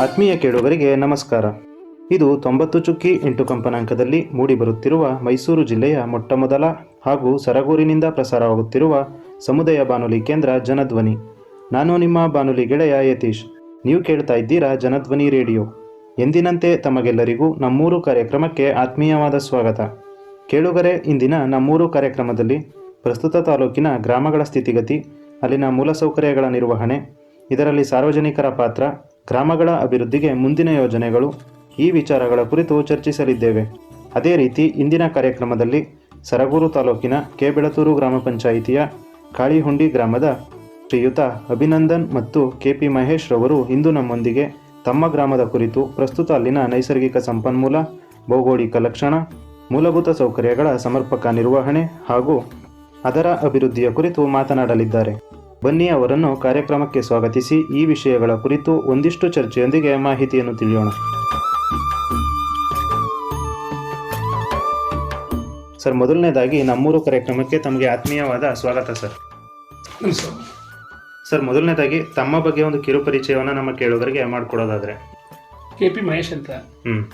ಆತ್ಮೀಯ ಕೇಳುಗರಿಗೆ ನಮಸ್ಕಾರ. ಇದು ತೊಂಬತ್ತು ಚುಕ್ಕಿ ಎಂಟು ಕಂಪನಾಂಕದಲ್ಲಿ ಮೂಡಿಬರುತ್ತಿರುವ ಮೈಸೂರು ಜಿಲ್ಲೆಯ ಮೊಟ್ಟಮೊದಲ ಹಾಗೂ ಸರಗೂರಿನಿಂದ ಪ್ರಸಾರವಾಗುತ್ತಿರುವ ಸಮುದಾಯ ಬಾನುಲಿ ಕೇಂದ್ರ ಜನಧ್ವನಿ. ನಾನು ನಿಮ್ಮ ಬಾನುಲಿ ಗೆಳೆಯ ಯತೀಶ್. ನೀವು ಕೇಳ್ತಾ ಇದ್ದೀರಾ ಜನಧ್ವನಿ ರೇಡಿಯೋ. ಎಂದಿನಂತೆ ತಮಗೆಲ್ಲರಿಗೂ ನಮ್ಮೂರು ಕಾರ್ಯಕ್ರಮಕ್ಕೆ ಆತ್ಮೀಯವಾದ ಸ್ವಾಗತ. ಕೇಳುಗರೆ, ಇಂದಿನ ನಮ್ಮೂರು ಕಾರ್ಯಕ್ರಮದಲ್ಲಿ ಪ್ರಸ್ತುತ ತಾಲೂಕಿನ ಗ್ರಾಮಗಳ ಸ್ಥಿತಿಗತಿ, ಅಲ್ಲಿನ ಮೂಲಸೌಕರ್ಯಗಳ ನಿರ್ವಹಣೆ, ಇದರಲ್ಲಿ ಸಾರ್ವಜನಿಕರ ಪಾತ್ರ ಗ್ರಾಮಗಳ ಅಭಿವೃದ್ಧಿಗೆ ಮುಂದಿನ ಯೋಜನೆಗಳು ಈ ವಿಚಾರಗಳ ಕುರಿತು ಚರ್ಚಿಸಲಿದ್ದೇವೆ. ಅದೇ ರೀತಿ ಇಂದಿನ ಕಾರ್ಯಕ್ರಮದಲ್ಲಿ ಸರಗೂರು ತಾಲೂಕಿನ ಕೆಬೆಳತೂರು ಗ್ರಾಮ ಪಂಚಾಯಿತಿಯ ಕಾಳಿಹುಂಡಿ ಗ್ರಾಮದ ಶ್ರೀಯುತ ಅಭಿನಂದನ್ ಮತ್ತು ಕೆಪಿ ಮಹೇಶ್ ರವರು ಇಂದು ನಮ್ಮೊಂದಿಗೆ ತಮ್ಮ ಗ್ರಾಮದ ಕುರಿತು ಪ್ರಸ್ತುತ ಅಲ್ಲಿನ ನೈಸರ್ಗಿಕ ಸಂಪನ್ಮೂಲ, ಭೌಗೋಳಿಕ ಲಕ್ಷಣ, ಮೂಲಭೂತ ಸೌಕರ್ಯಗಳ ಸಮರ್ಪಕ ನಿರ್ವಹಣೆ ಹಾಗೂ ಅದರ ಅಭಿವೃದ್ಧಿಯ ಕುರಿತು ಮಾತನಾಡಲಿದ್ದಾರೆ. ಬನ್ನಿ ಅವರನ್ನು ಕಾರ್ಯಕ್ರಮಕ್ಕೆ ಸ್ವಾಗತಿಸಿ ಈ ವಿಷಯಗಳ ಕುರಿತು ಒಂದಿಷ್ಟು ಚರ್ಚೆಯೊಂದಿಗೆ ಮಾಹಿತಿಯನ್ನು ತಿಳಿಯೋಣ. ಸರ್ ಮೊದಲನೇದಾಗಿ ನಮ್ಮೂರು ಕಾರ್ಯಕ್ರಮಕ್ಕೆ ತಮಗೆ ಆತ್ಮೀಯವಾದ ಸ್ವಾಗತ ಸರ್. ಸರ್ ಮೊದಲನೇದಾಗಿ ತಮ್ಮ ಬಗ್ಗೆ ಒಂದು ಕಿರು ಪರಿಚಯವನ್ನು ನಮ್ಮ ಕೇಳುಗರಿಗೆ ಮಾಡಿಕೊಡೋದಾದ್ರೆ. ಕೆ ಪಿ ಮಹೇಶ್ ಅಂತ. ಹ್ಮ್.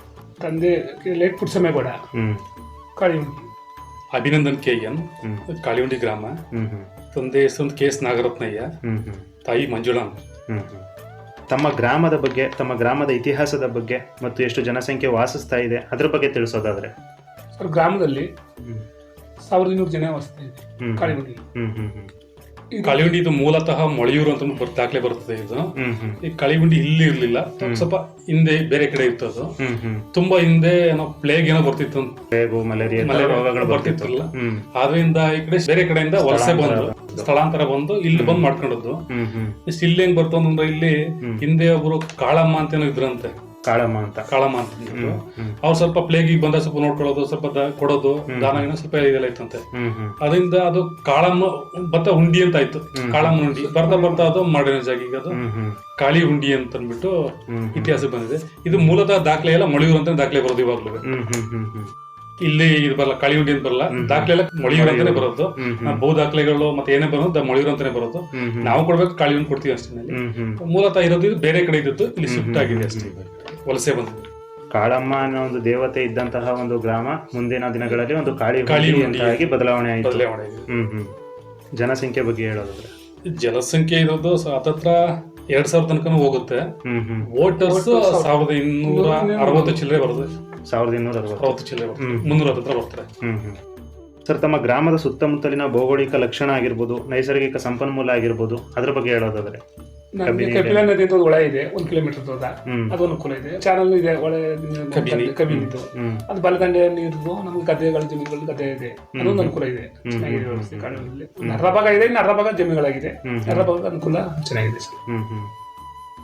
ತಂದೆ ಲೇಟ್ ಪುಟ್ಸಮೇಗೌಡ ಹ್ಮ್. ಕಾಳಿಹುಂಡಿ ಅಭಿನಂದನ್ ಕೆ ಎನ್ ಹ್ಮ್. ಕಾಳಿಹುಂಡಿ ಗ್ರಾಮ. ಹ್ಮ್ ಹ್ಮ್. ತಂದೆ ಹೆಸರು ಕೆ ಎಸ್ ನಾಗರತ್ನಯ್ಯ ಹ್ಮ್ ಹ್ಮ್ ತಾಯಿ ಮಂಜುಳಾ. ಹ್ಮ್ ಹ್ಮ್. ತಮ್ಮ ಗ್ರಾಮದ ಬಗ್ಗೆ ತಮ್ಮ ಗ್ರಾಮದ ಇತಿಹಾಸದ ಬಗ್ಗೆ ಮತ್ತು ಎಷ್ಟು ಜನಸಂಖ್ಯೆ ವಾಸಿಸ್ತಾ ಇದೆ ಅದ್ರ ಬಗ್ಗೆ ತಿಳಿಸೋದಾದ್ರೆ ಸರ್ ಗ್ರಾಮದಲ್ಲಿ ಹ್ಮ್. ಸಾವಿರದ ಇನ್ನೂರು ಜನ ವಾಸಿಸ್ತಾ ಇದೆ ಹ್ಮ್. ಹ್ಮ್ ಹ್ಮ್ ಹ್ಮ್ ಇದು ಕಾಳಿಹುಂಡಿ ಇದು ಮೂಲತಃ ಮೊಳೆಯೂರು ಅಂತ ಬರ್- ದಾಖಲೆ ಬರ್ತದೆ ಇದು. ಈ ಕಳಿಗುಂಡಿ ಇಲ್ಲಿ ಇರ್ಲಿಲ್ಲ. ಸ್ವಲ್ಪ ಹಿಂದೆ ಬೇರೆ ಕಡೆ ಇತ್ತು ಅದು. ತುಂಬಾ ಹಿಂದೆ ಏನೋ ಪ್ಲೇಗ್ ಏನೋ ಬರ್ತಿತ್ತು ಬರ್ತಿತ್ತಲ್ಲ. ಆದ್ರಿಂದ ಈ ಕಡೆ ಬೇರೆ ಕಡೆಯಿಂದ ವಲಸೆ ಬಂದು ಸ್ಥಳಾಂತರ ಬಂದು ಇಲ್ಲಿ ಬಂದು ಮಾಡ್ಕೊಂಡದ್ದು. ಇಲ್ಲಿ ಹೆಂಗ್ ಬರ್ತಂದ್ರೆ ಇಲ್ಲಿ ಹಿಂದೆ ಒಬ್ರು ಕಾಳಮ್ಮ ಅಂತ ಏನೋ ಇದ್ರಂತೆ. ಕಾಳಮ್ಮ ಅಂತ ಕಾಳಮ್ಮ ಅಂತ ಅವ್ರು ಸ್ವಲ್ಪ ಪ್ಲೇಗಿಗೆ ಬಂದ ಸ್ವಲ್ಪ ನೋಡ್ಕೊಳ್ಳೋದು ಸ್ವಲ್ಪ ಕೊಡೋದು ದಾನ ಏನೋ ಸ್ವಲ್ಪ ಇದೆಲ್ಲ ಇತ್ತಂತೆ ಅದರಿಂದ ಅದು ಕಾಳಮ್ಮ ಭತ್ತ ಹುಂಡಿ ಅಂತ ಆಯ್ತು ಕಾಳಮ್ಮ ಹುಂಡಿ ಬರ್ತಾ ಬರ್ತಾ ಅದು ಮಾಡಿರೋ ಜಾಗ ಈಗ ಅದು ಕಾಳಿ ಹುಂಡಿ ಅಂತ ಅಂದ್ಬಿಟ್ಟು ಇತಿಹಾಸ ಬಂದಿದೆ ಇದು ಮೂಲತಃ ದಾಖಲೆ ಎಲ್ಲ ಮೊಳಿಯೂರು ಅಂತ ದಾಖಲೆ ಬರೋದು ಇವಾಗ್ಲೂ ಇಲ್ಲಿ ಇದು ಬರಲ್ಲ ಕಾಳಿ ಹುಂಡಿ ಅಂತ ಬರಲ್ಲ ದಾಖಲೆ ಎಲ್ಲ ಮೊಳಿಯೂರು ಅಂತಾನೆ ಬರೋದು. ಬಹು ದಾಖಲೆಗಳು ಮತ್ತೆ ಏನೇ ಬರೋದು ಮೊಳಿಯೂರು ಅಂತಾನೆ ಬರೋದು. ನಾವು ಕೊಡ್ಬೇಕು ಕಾಳಿ ಹುಂಡಿ ಕೊಡ್ತೀವಿ ಅಷ್ಟೇ ಮೂಲತಃ ಇರೋದು ಇದು ಬೇರೆ ಕಡೆ ಇದ್ದದ್ದು ಇಲ್ಲಿ ಶಿಫ್ಟ್ ಆಗಿದೆ ಅಷ್ಟೇ. ವಲಸೆ ಬಂದ. ಕಾಳಮ್ಮ ಅನ್ನೋ ಒಂದು ದೇವತೆ ಇದ್ದಂತಹ ಒಂದು ಗ್ರಾಮ ಮುಂದಿನ ದಿನಗಳಲ್ಲಿ ಒಂದು ಕಾಳಿ ಕಾಳಿ. ಅಂತಾಗಿ ಬದಲಾವಣೆ ಆಯಿತು. ಬದಲಾವಣೆ ಆಗಿದೆ. ಹ್ಮ್ ಹ್ಮ್. ಜನಸಂಖ್ಯೆ ಬಗ್ಗೆ ಹೇಳೋದಾದ್ರೆ. ಜನಸಂಖ್ಯೆ ಇರೋದು ಸ- ಹತ್ತತ್ರ ಎರಡ್ ಸಾವಿರ ತನಕನೂ ಹೋಗುತ್ತೆ. ಹ್ಮ್ ಹ್ಮ್. ವೋಟರ್ಸ್ ಸಾವಿರದ ಇನ್ನೂರ ಅರವತ್ತು ಚಿಲ್ಲರೆ ಬರುತ್ತೆ ಸಾವಿರದ ಇನ್ನೂರ ಅರವತ್ತು. ಅರವತ್ತು ಚಿಲ್ಲರೆ ಬರುತ್ತೆ ಹ್ಮ್. ಮುನ್ನೂರ ಹತ್ರ ಬರ್ತಾರೆ. ಹ್ಮ್ ಹ್ಮ್. ಸರ್ ತಮ್ಮ ಗ್ರಾಮದ ಸುತ್ತಮುತ್ತಲಿನ ಭೌಗೋಳಿಕ ಲಕ್ಷಣ ಆಗಿರ್ಬೋದು ನೈಸರ್ಗಿಕ ಸಂಪನ್ಮೂಲ ಆಗಿರ್ಬೋದು ಅದ್ರ ಬಗ್ಗೆ ಹೇಳೋದಾದ್ರೆ? ಕಪಿಲ ನದಿ ಅಂತ ಒಂದು ಹೊಳೆ ಇದೆ ಒಂದ್ ಕಿಲೋಮೀಟರ್ ದೂರ ಅದು ಅನುಕೂಲ ಇದೆ. ಚಾನಲ್ ಇದೆ ಹೊಳೆ ಕಬಿನಿ. ಅದು ಬಲದಂಡೆ ನೀರು ನಮ್ಗೆ ಗದ್ದೆಗಳ ಜಮೀನುಗಳು ಗದ್ದೆ ಇದೆ. ಅದೊಂದು ಅನುಕೂಲ ಇದೆ. ಚೆನ್ನಾಗಿದೆ ವ್ಯವಸ್ಥೆ ಕಾಡುಗಳಲ್ಲಿ ಅರ್ಧ ಭಾಗ ಇದೆ ಇನ್ನು ಅರ್ಧ ಭಾಗ ಜಮೀನುಗಳಾಗಿದೆ. ಅರ್ಧ ಭಾಗ ಅನುಕೂಲ ಚೆನ್ನಾಗಿದೆ ಸರ್.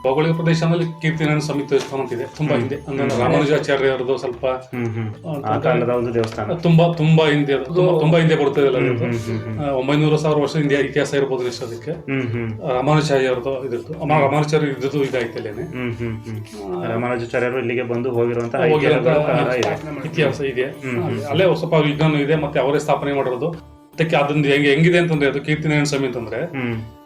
ಹ್ಮ್ ಪ್ರದೇಶ ಭೌಗೋಳಿಕ ಪ್ರದೇಶದಲ್ಲಿ ಕೀರ್ತಿನಾರಾಯಣ ಸ್ವಾಮಿ ದೇವಸ್ಥಾನ ಅಂತಿದೆ ತುಂಬಾ ಹಿಂದೆ ಅಂದ್ರೆ ರಾಮಾನುಜಾಚಾರ್ಯರದು ಸ್ವಲ್ಪ ಆ, ಕಾಲದ ಒಂದು ದೇವಸ್ಥಾನ. ತುಂಬಾ ತುಂಬಾ ಹಿಂದೆ ಅದು. ತುಂಬಾ ತುಂಬಾ ಹಿಂದೆ ಬರ್ತದೆ ಒಂಬೈನೂರು ಸಾವಿರ ವರ್ಷ ಹಿಂದೆ ಇತಿಹಾಸ ಇರಬಹುದು ಎಷ್ಟು ಅದಕ್ಕೆ. ರಾಮಾನುಜಾಚಾರ್ಯರದು ಇದಿತ್ತು ರಾಮಾನುಜಾಚಾರ್ಯ ಇದ್ದದ್ದು ಇದಾಯ್ತು ಅಲ್ಲೇನೆ ರಾಮಾನುಜಾಚಾರ್ಯರು ಇಲ್ಲಿಗೆ ಬಂದು ಹೋಗಿರುವಂತಹ ಇತಿಹಾಸ ಇದೆ. ಅಲ್ಲೇ ಸ್ವಲ್ಪ ವಿಜ್ಞಾನ ಇದೆ ಮತ್ತೆ ಅವರೇ ಸ್ಥಾಪನೆ ಮಾಡಿರೋದು. ಅದಕ್ಕೆ ಅದೊಂದು ಹೆಂಗೆ ಹೆಂಗಿದೆ ಅಂತಂದ್ರೆ ಅದು ಕೀರ್ತಿನಾರಾಯಣ ಸ್ವಾಮಿ ಅಂತಂದ್ರೆ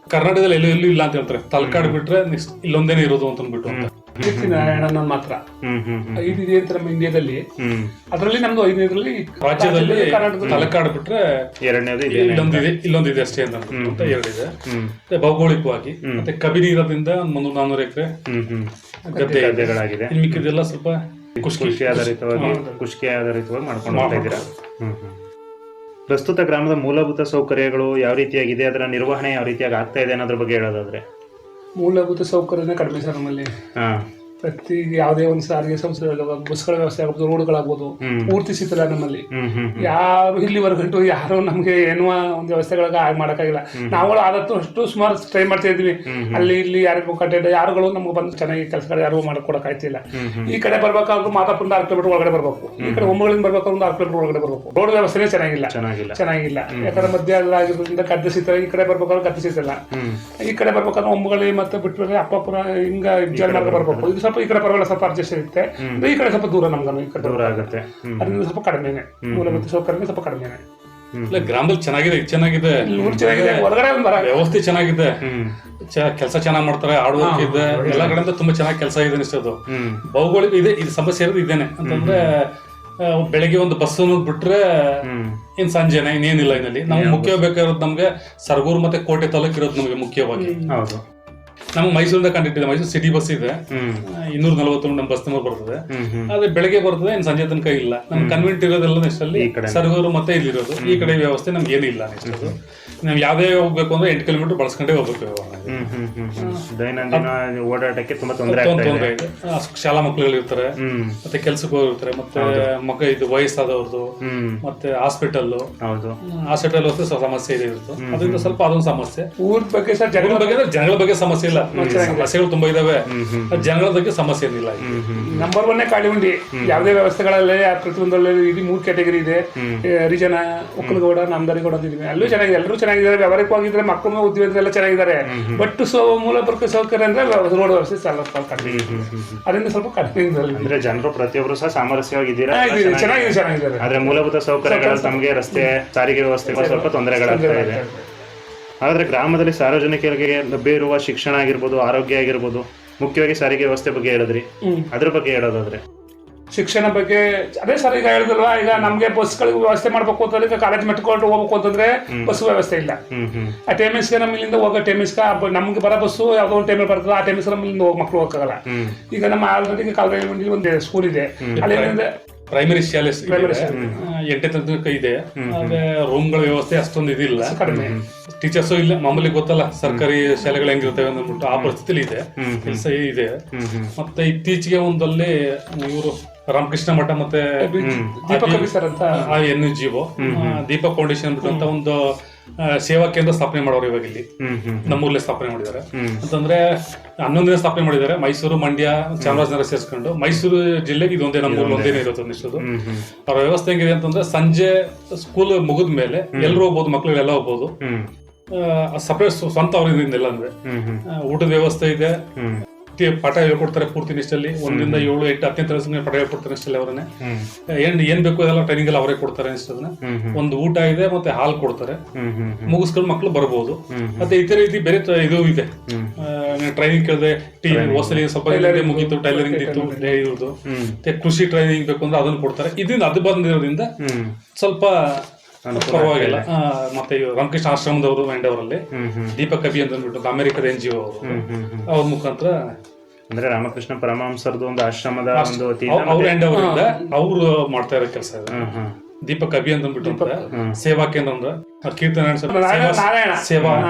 ಕರ್ನಾಟಕದಲ್ಲಿ ಎಲ್ಲೂ ಎಲ್ಲೂ ಇಲ್ಲ ಅಂತ ಹೇಳ್ತಾರೆ. ತಲಕಾಡು ಬಿಟ್ರೆ ನೆಕ್ಸ್ಟ್ ಇಲ್ಲೊಂದೇನೆ ಇರೋದು ಅಂತ ಅಂದ್ಬಿಟ್ಟು ಅಂತ. ಕೀರ್ತಿ ನಾರಾಯಣನ ಮಾತ್ರ. ಐದು ಇದೆ ಅಂತ ನಮ್ಮ ಇಂಡಿಯಾದಲ್ಲಿ ಅದರಲ್ಲಿ ನಮ್ದು ಐದನೇದ್ರಲ್ಲಿ ರಾಜ್ಯದಲ್ಲಿ ತಲಕಾಡ್ ಬಿಟ್ರೆ ಎರಡನೇದು ಇಲ್ಲೊಂದಿದೆ ಇಲ್ಲೊಂದಿದೆ ಅಷ್ಟೇ ಅಂತ ಅಂತ ಎರಡಿದೆ ಮತ್ತೆ ಭೌಗೋಳಿಕವಾಗಿ ಮತ್ತೆ ಕಬಿನಿ ಇರೋದ್ರಿಂದ ಒಂದ್ ಮುನ್ನೂರ ನಾನ್ನೂರು ಎಕರೆ ಹ್ಮ್ ಹ್ಮ್. ಗದ್ದೆ. ಗದ್ದೆಗಳಾಗಿದೆ. ಮಿಕ್ಕಿದೆಲ್ಲ ಸ್ವಲ್ಪ. ಕೃಷಿ ಆಧಾರಿತವಾಗಿ ಖುಷಿ ಕೃಷಿ ಆಧಾರಿತವಾಗಿ ಮಾಡ್ಕೊಂಡು ಹೋಗ್ತಾ ಇದ್ದೀರಾ? ಪ್ರಸ್ತುತ ಗ್ರಾಮದ ಮೂಲಭೂತ ಸೌಕರ್ಯಗಳು ಯಾವ ರೀತಿಯಾಗಿದೆ ಅದರ ನಿರ್ವಹಣೆ ಯಾವ ರೀತಿಯಾಗಿ ಆಗ್ತಾ ಇದೆ ಅನ್ನೋದ್ರ ಬಗ್ಗೆ ಹೇಳೋದಾದ್ರೆ? ಮೂಲಭೂತ ಸೌಕರ್ಯನೇ ಕಡಿಮೆ ಸರ್ ನಮ್ಮಲ್ಲಿ. ಹಾ. ಪ್ರತಿ ಯಾವುದೇ ಒಂದು ಸಾರಿಗೆ ಸಂಸ್ಥೆ ಬಸ್ಗಳ ವ್ಯವಸ್ಥೆ ಆಗ್ಬೋದು ರೋಡ್ಗಳಾಗ್ಬೋದು. ಪೂರ್ತಿ ಸಿಗ್ತಿಲ್ಲ ನಮ್ಮಲ್ಲಿ. ಯಾರು ಇಲ್ಲಿವರೆಗಂಟು ಯಾರು ನಮ್ಗೆ ಏನೋ ಒಂದು ವ್ಯವಸ್ಥೆಗಳಾಗ ಆಗಿ ಮಾಡೋಕ್ಕಾಗಿಲ್ಲ. ನಾವುಗಳು ಆದಷ್ಟು ಅಷ್ಟು ಸುಮಾರು ಟ್ರೈ ಮಾಡ್ತಾ ಇದ್ವಿ ಅಲ್ಲಿ ಇಲ್ಲಿ ಯಾರಿಗೂ ಕಟ್ಟಡ ಯಾರುಗಳು ನಮ್ಗೆ ಬಂದು ಚೆನ್ನಾಗಿ ಕೆಲಸಗಳು ಯಾರಿಗೂ ಮಾಡ್ಕೊಡಕ್ ಆಯ್ತಿಲ್ಲ. ಈ ಕಡೆ ಬರ್ಬೇಕಾದ್ರೂ ಮಾತಾಪುರ ಆರು ಕಿಲೋಮೀಟರ್ ಒಳಗಡೆ ಬರ್ಬೇಕು. ಈ ಕಡೆ ಒಮ್ಮಗಳಿಂದ ಬರ್ಬೇಕು ಒಂದು ಆರು ಕಿಲೋಮೀಟರ್ ಒಳಗಡೆ ಬರ್ಬೇಕು. ರೋಡ್ ವ್ಯವಸ್ಥೆನೇ ಚೆನ್ನಾಗಿಲ್ಲ. ಚೆನ್ನಾಗಿಲ್ಲ. ಚೆನ್ನಾಗಿಲ್ಲ. ಯಾಕಂದ್ರೆ ಮಧ್ಯ ಎಲ್ಲ ಆಗಿರೋದ್ರಿಂದ ಗದ್ದೆ ಸಿಗ್ತಾರೆ ಈ ಕಡೆ ಬರ್ಬೇಕಾದ್ರೆ ಗದ್ದೆ ಸಿಗ್ತಿಲ್ಲ ಈ ಕಡೆ ಬರ್ಬೇಕಾದ್ರೆ ಒಮ್ಮಗಳಿ ಮತ್ತೆ ಬಿಟ್ಬಿಟ್ರೆ ಅಪ್ಪಪುರ ಹಿಂಗ ಮಾಡ್ಕೊಂಡು ಬರ್ಬೇಕು. ಇದು ಸ್ವಲ್ಪ ಈ ಕಡೆ ಪರವಾಗಿಲ್ಲ ಸ್ವಲ್ಪ ಅಡ್ಜಸ್ಟ್ ಇರುತ್ತೆ. ಈ ಕಡೆ ಸ್ವಲ್ಪ ದೂರ ನಮ್ಗೆ ಈ ಕಡೆ ದೂರ ಆಗುತ್ತೆ. ಅದರಿಂದ ಸ್ವಲ್ಪ ಕಡಿಮೆನೆ. ಮೂಲಭೂತ ಸೌಕರ್ಯ ಸ್ವಲ್ಪ ಕಡಿಮೆನೆ. ಇಲ್ಲ ಗ್ರಾಮದಲ್ಲಿ ಚೆನ್ನಾಗಿದೆ ಚೆನ್ನಾಗಿದೆ. ಹೊರಗಡೆ ಬರ. ವ್ಯವಸ್ಥೆ ಚೆನ್ನಾಗಿದೆ. ಕೆಲಸ ಚೆನ್ನಾಗಿ ಮಾಡ್ತಾರೆ ಹಾರ್ಡ್ ವರ್ಕ್ ಇದೆ. ಎಲ್ಲ ಕಡೆಯಿಂದ ತುಂಬಾ ಚೆನ್ನಾಗಿ ಕೆಲಸ ಇದೆ ಅನಿಸ್ತದು. ಭೌಗೋಳಿಕ ಇದೆ ಇದು ಸಮಸ್ಯೆ ಇರೋದು ಇದೇನೆ. ಅಂತಂದ್ರೆ ಬೆಳಿಗ್ಗೆ ಒಂದು ಬಸ್ ಬಿಟ್ರೆ ಹ್ಮ್. ಇನ್ ಸಂಜೆನೆ ಇನ್ನೇನಿಲ್ಲ ಇದರಲ್ಲಿ. ನಮ್ಗೆ ಮುಖ್ಯ ಬೇಕಾಗಿರೋದು ನಮ್ಗೆ ಸರ್ಗೂರು ಮತ್ತೆ ಕೋಟೆ ತಾಲೂಕ್ ಇರೋದು ನಮಗೆ ಮುಖ್ಯವಾಗಿ. ಹೌದು. ನಮ್ಗೆ ಮೈಸೂರಿಂದ ಕಂಡಿಟ್ಟಿದೆ ಮೈಸೂರು ಸಿಟಿ ಬಸ್ ಇದೆ. ಇನ್ನೂರ ನಲವತ್ತು ನಮ್ಮ ಬಸ್ ನಂಬರ್ ಬರ್ತದೆ. ಆದ್ರೆ ಬೆಳಗ್ಗೆ ಬರ್ತದೆ ಏನ್ ಸಂಜೆ ತನಕ ಇಲ್ಲ. ನಮ್ಗೆ ಕನ್ವೆಂಟ್ ಇರೋದೆಲ್ಲ ನೆಕ್ಸ್ಟ್ ಅಲ್ಲಿ. ಸರ್ಗೂರು ಮತ್ತೆ ಇಲ್ಲಿರೋದು. ಈ ಕಡೆ ವ್ಯವಸ್ಥೆ ನಮ್ಗೆ ಏನಿಲ್ಲ ನೆಕ್ಸ್ಟ್ ನಾವು ಯಾವ್ದೇ ಹೋಗ್ಬೇಕು ಅಂದ್ರೆ ಎಂಟು ಕಿಲೋಮೀಟರ್ ಬಳಸ್ಕೊಂಡೇ ಹೋಗ್ಬೇಕು ಇವಾಗ. ಹ್ಮ್ ಹ್ಮ್ ಹ್ಮ್ ಹ್ಮ್. ದೈನಂದಿನ ಓಡಾಟಕ್ಕೆ ತುಂಬಾ ತೊಂದರೆ ಆಗ್ತಾ ಇದೆ. ಇದೆ. ಶಾಲಾ ಮಕ್ಕಳುಗಳು ಇರ್ತಾರೆ. ಮತ್ತೆ ಕೆಲ್ಸಕ್ಕೆ ಹೋಗಿರ್ತಾರೆ. ಮತ್ತೆ ಮಗ ಇದು ವಯಸ್ಸಾದವ್ರದ್ದು ಹ್ಮ್. ಮತ್ತೆ ಹಾಸ್ಪಿಟಲ್ ಹೌದು. ಹಾಸ್ಪಿಟಲ್ ಹೋದ್ರೆ ಸಮಸ್ಯೆ ಇದೆ ಇರುತ್ತೆ ಅದರಿಂದ ಸ್ವಲ್ಪ ಅದೊಂದು ಸಮಸ್ಯೆ. ಊರ್ ಬಗ್ಗೆ ಸರ್ ಜನಗಳ ಬಗ್ಗೆ ಅಂದ್ರೆ ಜನಗಳ ಬಗ್ಗೆ ಸಮಸ್ಯೆ ಇಲ್ಲ. ಸಮಸ್ಯೆಗಳು ತುಂಬಾ ಇದಾವೆ. ಜನಗಳ ಬಗ್ಗೆ ಸಮಸ್ಯೆ ಏನಿಲ್ಲ ಇಲ್ಲಿ. ನಂಬರ್ ಒನ್ ಕಾಳಿ ಉಂಡಿ. ಯಾವುದೇ ವ್ಯವಸ್ಥೆಗಳಲ್ಲಿ ಆ ಪ್ರತಿಯೊಂದರಲ್ಲಿ ಇದು ಮೂರು ಕ್ಯಾಟಗರಿ ಇದೆ. ಹರಿಜನ ಒಕ್ಕಲಗೌಡ ನಾಮದಾರಿಗೌಡ ಅಂತಿದ್ವಿ ಅಲ್ಲೂ ಚೆನ್ನಾಗಿದೆ. ಎಲ್ಲರೂ ಚೆನ್ನಾಗಿದ್ದಾರೆ ವ್ಯವಹಾರಿಕವಾಗಿದ್ದಾರೆ ಮಕ್ಕಳು ಉದ್ಯೋಗದಲ್ಲ ಚೆನ್ನಾಗಿದ್ದಾರೆ. ಬಟ್ ಸೊ ಮೂಲಭೂತ ಸೌಕರ್ಯ ಅಂದ್ರೆ ರೋಡ್ ವ್ಯವಸ್ಥೆ ಸ್ವಲ್ಪ ಕಡಿಮೆ. ಅದರಿಂದ ಸ್ವಲ್ಪ ಕಡಿಮೆ ಅಂದ್ರೆ ಜನರು ಪ್ರತಿಯೊಬ್ಬರು ಸಹ ಸಾಮರಸ್ಯವಾಗಿದ್ದೀರಾ? ಚೆನ್ನಾಗಿದೆ ಚೆನ್ನಾಗಿದ್ದಾರೆ ಆದ್ರೆ ಮೂಲಭೂತ ಸೌಕರ್ಯಗಳು ತಮಗೆ ರಸ್ತೆ ಸಾರಿಗೆ ವ್ಯವಸ್ಥೆ ಸ್ವಲ್ಪ ತೊಂದರೆಗಳಾಗ್ತಾ ಇದೆ. ಹಾಗಾದ್ರೆ ಗ್ರಾಮದಲ್ಲಿ ಸಾರ್ವಜನಿಕರಿಗೆ ಲಭ್ಯ ಇರುವ ಶಿಕ್ಷಣ ಆಗಿರ್ಬೋದು ಆರೋಗ್ಯ ಆಗಿರ್ಬೋದು ಮುಖ್ಯವಾಗಿ ಸಾರಿಗೆ ವ್ಯವಸ್ಥೆ ಬಗ್ಗೆ ಹೇಳಿದ್ರಿ. ಅದ್ರ ಬಗ್ಗೆ ಹೇಳೋದಾದ್ರೆ? ಶಿಕ್ಷಣ ಬಗ್ಗೆ ಅದೇ ಸರ್ ಈಗ ಹೇಳಿದಲ್ವಾ ಈಗ ನಮ್ಗೆ ಬಸ್ಗಳಿಗೆ ವ್ಯವಸ್ಥೆ ಮಾಡ್ಬೇಕು ಅಂತ ಈಗ ಕಾಲೇಜ್ ಮೆಟ್ಕೊಂಡು ಹೋಗ್ಬೇಕು ಅಂತಂದ್ರೆ ಬಸ್ ವ್ಯವಸ್ಥೆ ಇಲ್ಲ. ಆ ಟೈಮಿಸ್ಗೆ ನಮ್ಮ ಇಲ್ಲಿಂದ ಹೋಗೋ ಟೈಮಿಸ್ಗೆ ನಮ್ಗೆ ಬರೋ ಬಸ್ಸು ಯಾವುದೋ ಒಂದು ಟೈಮಲ್ಲಿ ಬರ್ತದೆ ಆ ಟೈಮಿಸ್ ನಮ್ಮ ಇಲ್ಲಿಂದ ಹೋಗಿ ಮಕ್ಕಳು ಹೋಗಕ್ಕಾಗಲ್ಲ. ಈಗ ನಮ್ಮ ಆಲ್ರೆಡಿ ಕಾಲೇಜ್ ಒಂದು ಸ್ಕೂಲ್ ಇದೆ. ಅಲ್ಲಿ ಪ್ರೈಮರಿ ಶಾಲೆ ಎಂಟನೇ ತನಕ ಇದೆ. ರೂಮ್ ರೂಮ್ಗಳ ವ್ಯವಸ್ಥೆ ಅಷ್ಟೊಂದು ಇದಿಲ್ಲ ಕಡಿಮೆ. ಟೀಚರ್ಸ್ ಇಲ್ಲ ಮಾಮೂಲಿ ಗೊತ್ತಲ್ಲ ಸರ್ಕಾರಿ ಶಾಲೆಗಳು ಹೆಂಗಿರ್ತವೆ ಅಂದ್ಬಿಟ್ಟು ಆ ಪರಿಸ್ಥಿತಿ ಇದೆ. ಕೆಲಸ ಇದೆ. ಮತ್ತೆ ಇತ್ತೀಚೆಗೆ ಒಂದಲ್ಲಿ ಇವರು ರಾಮಕೃಷ್ಣ ಮಠ ಮತ್ತೆ ದೀಪಕ್ ಕವಿ ಸರ್ ಅಂತ. ಆ N G O Deepak foundation ಅಂತ ಒಂದು ಸೇವಾ ಕೇಂದ್ರ ಸ್ಥಾಪನೆ ಮಾಡೋರು ಇವಾಗ ಇಲ್ಲಿ. ನಮ್ಮೂರಲ್ಲೇ ಸ್ಥಾಪನೆ ಮಾಡಿದ್ದಾರೆ. ಅಂತಂದ್ರೆ ಹನ್ನೊಂದನೇ ಸ್ಥಾಪನೆ ಮಾಡಿದ್ದಾರೆ. ಮೈಸೂರು ಮಂಡ್ಯ ಚಾಮರಾಜನಗರ ಸೇರಿಸ್ಕೊಂಡು. ಮೈಸೂರು ಜಿಲ್ಲೆಗೆ ಇದೊಂದೇ ನಮ್ಮ ಊರಲ್ಲಿ ಒಂದೇನೇ ಇರುತ್ತೆ ಹ್ಮ್ ಅವ್ರ ವ್ಯವಸ್ಥೆ ಹೆಂಗಿದೆ ಅಂತಂದ್ರೆ ಸಂಜೆ ಸ್ಕೂಲ್ ಮುಗಿದ ಮೇಲೆ ಎಲ್ಲರೂ ಹೋಗ್ಬೋದು ಮಕ್ಳುಗಳೆಲ್ಲ ಹೋಗ್ಬೋದು. ಸಪ್ರೇಟ್ ಸಪರೇಟ್ ಸ್ವಂತ ಅವ್ರಿಂದ ಇಲ್ಲ ಅಂದ್ರೆ ಊಟದ ವ್ಯವಸ್ಥೆ ಇದೆ. ಪಾಠ ಹೇಳ್ಕೊಡ್ತಾರೆ ಪೂರ್ತಿ ನಿಷ್ಠಲ್ಲಿ. ಒಂದರಿಂದ ಏಳು ಎಂಟು ಹತ್ತನೇ ತರಗತಿ ಪಾಠ ಹೇಳ್ಕೊಡ್ತಾರೆ ನಿಷ್ಠಲ್ಲಿ ಅವರನ್ನೇ. ಏನ್ ಏನ್ ಬೇಕು ಅದೆಲ್ಲ ಟ್ರೈನಿಂಗ್ ಎಲ್ಲ ಅವರೇ ಕೊಡ್ತಾರೆ ಅನಿಸ್ತದನ್ನ ಒಂದು ಊಟ ಇದೆ ಮತ್ತೆ ಹಾಲ್ ಕೊಡ್ತಾರೆ. ಮುಗಿಸ್ಕೊಂಡು ಮಕ್ಕಳು ಬರ್ಬೋದು. ಹ್ಮ್. ಮತ್ತೆ ಇತರ ರೀತಿ ಬೇರೆ ಇದು ಇದೆ. ಟ್ರೈನಿಂಗ್ ಕೇಳಿದೆ ಟೀಮ್ ಹೊಸಲಿ ಸ್ವಲ್ಪ ಮುಗೀತು ಟೈಲರಿಂಗ್ ಇತ್ತು ಇವ್ರದ್ದು ಕೃಷಿ ಟ್ರೈನಿಂಗ್ ಬೇಕು ಅಂದ್ರೆ ಅದನ್ನು ಕೊಡ್ತಾರೆ. ಇದರಿಂದ ಅದು ಬಂದಿರೋದ್ರಿಂದ ಸ್ವಲ್ಪ ಪರವಾಗಿಲ್ಲ. ಮತ್ತೆ ರಾಮಕೃಷ್ಣ ಆಶ್ರಮದವರು ಮೈಂಡ್ ಅವರಲ್ಲಿ ದೀಪಕ್ ಕಬಿ ಅಂತ ಅಂದ್ಬಿಟ್ಟು ಅಮೆರಿಕದ ಎನ್ ಜಿ ಒ ಅವರು. ಮುಖಾಂತರ ಅಂದ್ರೆ ರಾಮಕೃಷ್ಣ ಪರಮಹಂಸರದು ಒಂದು ಆಶ್ರಮದ ಒಂದು ಅವರಿಂದ ಅವ್ರು ಮಾಡ್ತಾ ಇರೋ ಕೆಲಸ ದೀಪಕ್ ಕಬಿ ಅಂತ ಅಂದ್ಬಿಟ್ಟು ಸೇವಾ ಕೇಂದ್ರ ಅಂದ್ರೆ ಕೀರ್ತನ ಸೇವಾ-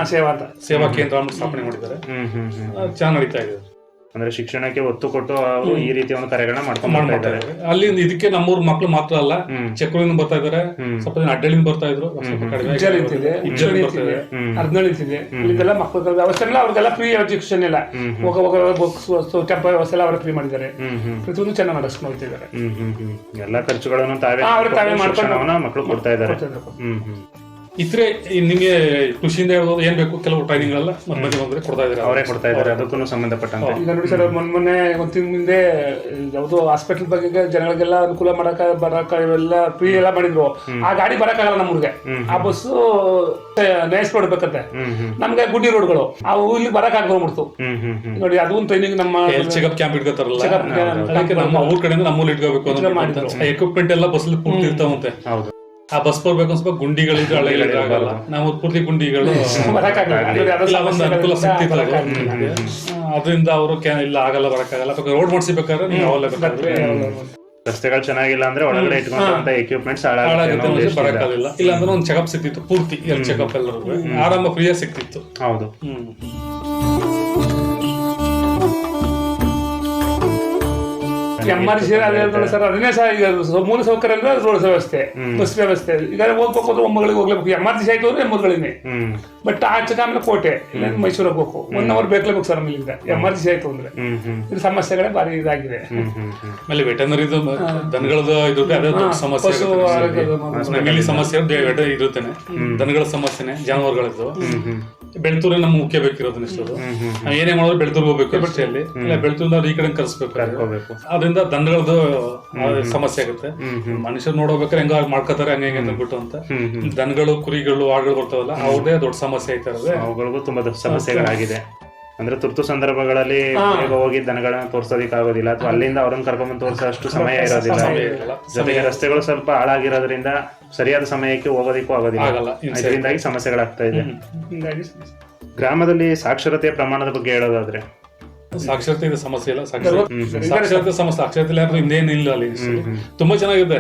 ಸೇವಾ ಸೇವಾ ಕೇಂದ್ರ ಅಂತ ಸ್ಥಾಪನೆ ಮಾಡಿದ್ದಾರೆ. ಚೆನ್ನಾಗಿ ನಡೀತಾ ಇದೆ. ಅಂದ್ರೆ ಶಿಕ್ಷಣಕ್ಕೆ ಒತ್ತು ಕೊಟ್ಟು ಅವರು ಈ ರೀತಿ ಒಂದು ಕಾರ್ಯಗಳನ್ನ ಮಾಡ್ಕೊಂಡು ಇದ್ದಾರೆ. ಇದ್ದಾರೆ ಅಲ್ಲಿ ಇದಕ್ಕೆ ನಮ್ಮೂರ್ ಮಕ್ಳು ಮಾತ್ರ ಅಲ್ಲ. ಚಕ್ರದಿಂದ ಬರ್ತಾ ಇದಾರೆ ಸ್ವಲ್ಪ ಜನ ಅಡ್ಡಳಿಂದ ಬರ್ತಾ ಇದ್ರು. ಸ್ವಲ್ಪ ಕಡಿಮೆ ಇಜ್ಜಲ್ ಇರ್ತಿದೆ ಇಜ್ಜಲ್ ಇಜ್ಜಲ್ ಇದೆ. ಹ್ಮ್. ಅರ್ಧನಳ್ಳಿ ಇರ್ತಿದೆ ಇಲ್ಲಿಂದೆಲ್ಲ ಮಕ್ಕಳ ವ್ಯವಸ್ಥೆ ಅವ್ರಿಗೆಲ್ಲ ಫ್ರೀ ಎಜುಕೇಶನ್ ಇಲ್ಲ. ಹೋಗ ಹೋಗ ಬುಕ್ಸ್ ವ್ಯವಸ್ಥೆ ಎಲ್ಲ ಅವ್ರ ಫ್ರೀ ಮಾಡಿದ್ದಾರೆ. ಪ್ರತಿಯೊಂದು ಚೆನ್ನಾಗಿ ನಡೆಸ್ಕೊಂಡು ಹೋಗ್ತಿದ್ದಾರೆ. ಹ್ಮ್ ಹ್ಮ್ ಹ್ಮ್. ಎಲ್ಲಾ ಖರ್ಚುಗಳನ್ನು ತಾವೇ ತಾವೇ ಮಾಡ್ಕೊಂಡು ಮಕ್ಕಳು ಕೊಡ್ತಾ ಇದ್ದಾರೆ. ಕೊಡ್ತಾ ಇದ್ದಾರೆ. ಹ್ಮ್ ಹ್ಮ್. ಇದ್ರೆ ಈ ನಿಮಗೆ ಕೃಷಿಯಿಂದ ಹೇಳ್ಬೋದು ಏನ್ ಬೇಕು ಕೆಲವು ಟ್ರೈನಿಂಗ್ ಎಲ್ಲ ಮಧ್ಯ ಬಂದ್ರೆ ಕೊಡ್ತಾ ಇದ್ದಾರೆ? ಅವರೇ ಕೊಡ್ತಾ ಇದ್ದಾರೆ ಅದಕ್ಕೂ ಸಂಬಂಧಪಟ್ಟಂತೆ. ಈಗ ನೋಡಿ ಸರ್ ಮೊನ್ನೆ ಮೊನ್ನೆ ಒಂದು ತಿಂಗಳ ಹಿಂದೆ ಯಾವುದೋ ಹಾಸ್ಪಿಟಲ್ ಬಗ್ಗೆ ಜನಗಳಿಗೆಲ್ಲ ಅನುಕೂಲ ಮಾಡಕ ಬರಕ ಇವೆಲ್ಲ ಫ್ರೀ ಎಲ್ಲ ಮಾಡಿದ್ರು. ಆ ಗಾಡಿ ಬರಕ್ಕಾಗಲ್ಲ ನಮ್ಮೂರಿಗೆ ಆ ಬಸ್ಸು ನೇಸ್ ಹ್ಮ್ ನಮ್ಗೆ ಗುಡ್ಡಿ ರೋಡ್ಗಳು ಅವು ಇಲ್ಲಿ ಬರಕ್ ಆಗ್ಬಿಡ್ತು ನೋಡಿ ಅದು ಒಂದು ಟ್ರೈನಿಂಗ್ ನಮ್ಮ ಚೆಕಪ್ ಕ್ಯಾಂಪ್ ಇಟ್ಕೋತಾರಲ್ಲ? ಅದಕ್ಕೆ ನಮ್ಮ ಊರ್ ಕಡೆಯಿಂದ ನಮ್ಮೂರ್ ಇಟ್ಕೋಬೇಕು ಎಕ್ವಿಪ್ಮೆಂಟ್ ಎಲ್ಲ ಬಸ್ ಪೂರ್ತಿ ಇರ್ತಾವಂತೆ. ಹೌದು. ಆ ಬಸ್ ಬರ್ಬೇಕು ಸ್ವಲ್ಪ ಗುಂಡಿಗಳಿದ್ದು ಹಳೆ ಆಗಲ್ಲ ನಾವು ಪೂರ್ತಿ ಗುಂಡಿಗಳು. ಇಲ್ಲ, ಒಂದು ಅನುಕೂಲ ಸಿಗ್ತಿತ್ತು. ಅದರಿಂದ ಅವರು ಇಲ್ಲ ಆಗಲ್ಲ ಬರಕ್ಕಾಗಲ್ಲ. ರೋಡ್ ಮಾಡಿಸ್ಬೇಕಾದ್ರೆ ನೀವು ಅವಲ್ಲೇ ಬೇಕಾದ್ರೆ ರಸ್ತೆಗಳು ಚೆನ್ನಾಗಿಲ್ಲ ಅಂದ್ರೆ ಒಳಗಡೆ ಇಟ್ಕೊಂಡಂತ ಎಕ್ವಿಪ್ಮೆಂಟ್ಸ್ ಹಾಳಾಗುತ್ತೆ ಬರಕ್ಕಾಗಲಿಲ್ಲ. ಇಲ್ಲ ಅಂದ್ರೆ ಒಂದು ಚೆಕಪ್ ಸಿಕ್ತಿತ್ತು ಪೂರ್ತಿ ಎಲ್ಲ ಚೆಕಪ್ ಎಲ್ಲರಿಗೂ ಆರಾಮ ಫ್ರೀಯಾಗಿ ಸಿಕ್ತಿತ್ತು ಹೌದು. ಎಮರ್ಜೆನ್ಸಿ ಅದೇ ಸರ್ ಅದನ್ನೇ ಸಹ ಈಗ ಮೂಲ ಸೌಕರ್ಯ ಅಂದ್ರೆ ರೋಡ್ ವ್ಯವಸ್ಥೆ ಬಸ್ ವ್ಯವಸ್ಥೆ ಈಗ ಹೋಗ್ಬೇಕು ಅಂದ್ರೆ ಒಮ್ಮಗಳಿಗೆ ಹೋಗ್ಲೇಬೇಕು ಎಮರ್ಜೆನ್ಸಿ ಆಯ್ತು ಅಂದ್ರೆ ಎಮ್ಮಗಳಿನೇ ಬಟ್ ಆಚೆ ಆಮೇಲೆ ಕೋಟೆ ಇಲ್ಲ ಮೈಸೂರು ಹೋಗ್ಬೇಕು ಒನ್ ಅವರ್ ಬೇಕಲೇಬೇಕು ಸರ್ ನಮ್ಮಲ್ಲಿಂದ ಎಮರ್ಜೆನ್ಸಿ ಆಯ್ತು ಅಂದ್ರೆ ಇದು ಸಮಸ್ಯೆಗಳೇ ಭಾರಿ ಇದಾಗಿದೆ ಆಮೇಲೆ ವೆಟನರಿ ಅದೇ ದೊಡ್ಡ ಸಮಸ್ಯೆ ಸಮಸ್ಯೆ ವೆಟ ದನಗಳ ಸಮಸ್ಯೆನೆ ಜಾನುವಾರುಗಳದ್ದು ಬೆಳ್ತೂರೇ ನಮ್ಗೆ ಮುಖ್ಯ ಬೇಕಿರೋದು ನಾವು ಏನೇ ಮಾಡಿದ್ರು ಬೆಳ್ತೂರ್ಗೆ ಹೋಗ್ಬೇಕು ಅಷ್ಟೇ ಇಲ್ಲ ಬೆಳ್ತೂರಿಂದ ಈ ಕಡೆ ಕರ್ಸ್ಬೇಕು ಹೋಗ್ಬೇಕು ಅದರಿಂದ ದಂಡಗಳದ್ದು ಸಮಸ್ಯೆ ಆಗುತ್ತೆ. ಮನುಷ್ಯರು ನೋಡ್ಬೇಕಾದ್ರೆ ಹೆಂಗ ಮಾಡ್ಕೋತಾರೆ ಹಂಗೆ ಹೆಂಗೆ ಅಂದ್ಬಿಟ್ಟು ಅಂತ. ದನಗಳು ಕುರಿಗಳು ಆಡುಗಳು ಬರ್ತಾವಲ್ಲ ಅವ್ರದೇ ದೊಡ್ಡ ಸಮಸ್ಯೆ ಆಯ್ತಾರೆ ಇರೋದೇ. ಅವುಗಳಿಗೂ ತುಂಬಾ ಸಮಸ್ಯೆಗಳಾಗಿದೆ. ಅಂದ್ರೆ ತುರ್ತು ಸಂದರ್ಭಗಳಲ್ಲಿ ಬೇಗ ಹೋಗಿ ದನಗಳನ್ನ ತೋರ್ಸೋದಿಕ್ ಆಗೋದಿಲ್ಲ ಅಥವಾ ಅಲ್ಲಿಂದ ಅವ್ರನ್ನ ಕರ್ಕೊಂಡ್ಬಂದು ತೋರಿಸೋ ಅಷ್ಟು ಸಮಯ ಇರೋದಿಲ್ಲ. ಜೊತೆಗೆ ರಸ್ತೆಗಳು ಸ್ವಲ್ಪ ಹಾಳಾಗಿರೋದ್ರಿಂದ ಸರಿಯಾದ ಸಮಯಕ್ಕೆ ಹೋಗೋದಿಕ್ಕೂ ಆಗೋದಿಲ್ಲ. ಇದರಿಂದಾಗಿ ಸಮಸ್ಯೆಗಳಾಗ್ತಾ ಇದೆ. ಗ್ರಾಮದಲ್ಲಿ ಸಾಕ್ಷರತೆಯ ಪ್ರಮಾಣದ ಬಗ್ಗೆ ಹೇಳೋದಾದ್ರೆ ಸಾಕ್ಷರತೆ ಇದೆ ಸಮಸ್ಯೆ ಇಲ್ಲ ಸಾಕ್ಷರತೆ ಸಾಕ್ಷರತೆ ಸಮಸ್ಯೆ ಸಾಕ್ಷರತೆ ಇಲ್ಲ ಅಂದ್ರೆ ಇನ್ನೇನಿಲ್ಲ ಅಲ್ಲಿ. ತುಂಬಾ ಚೆನ್ನಾಗಿದೆ.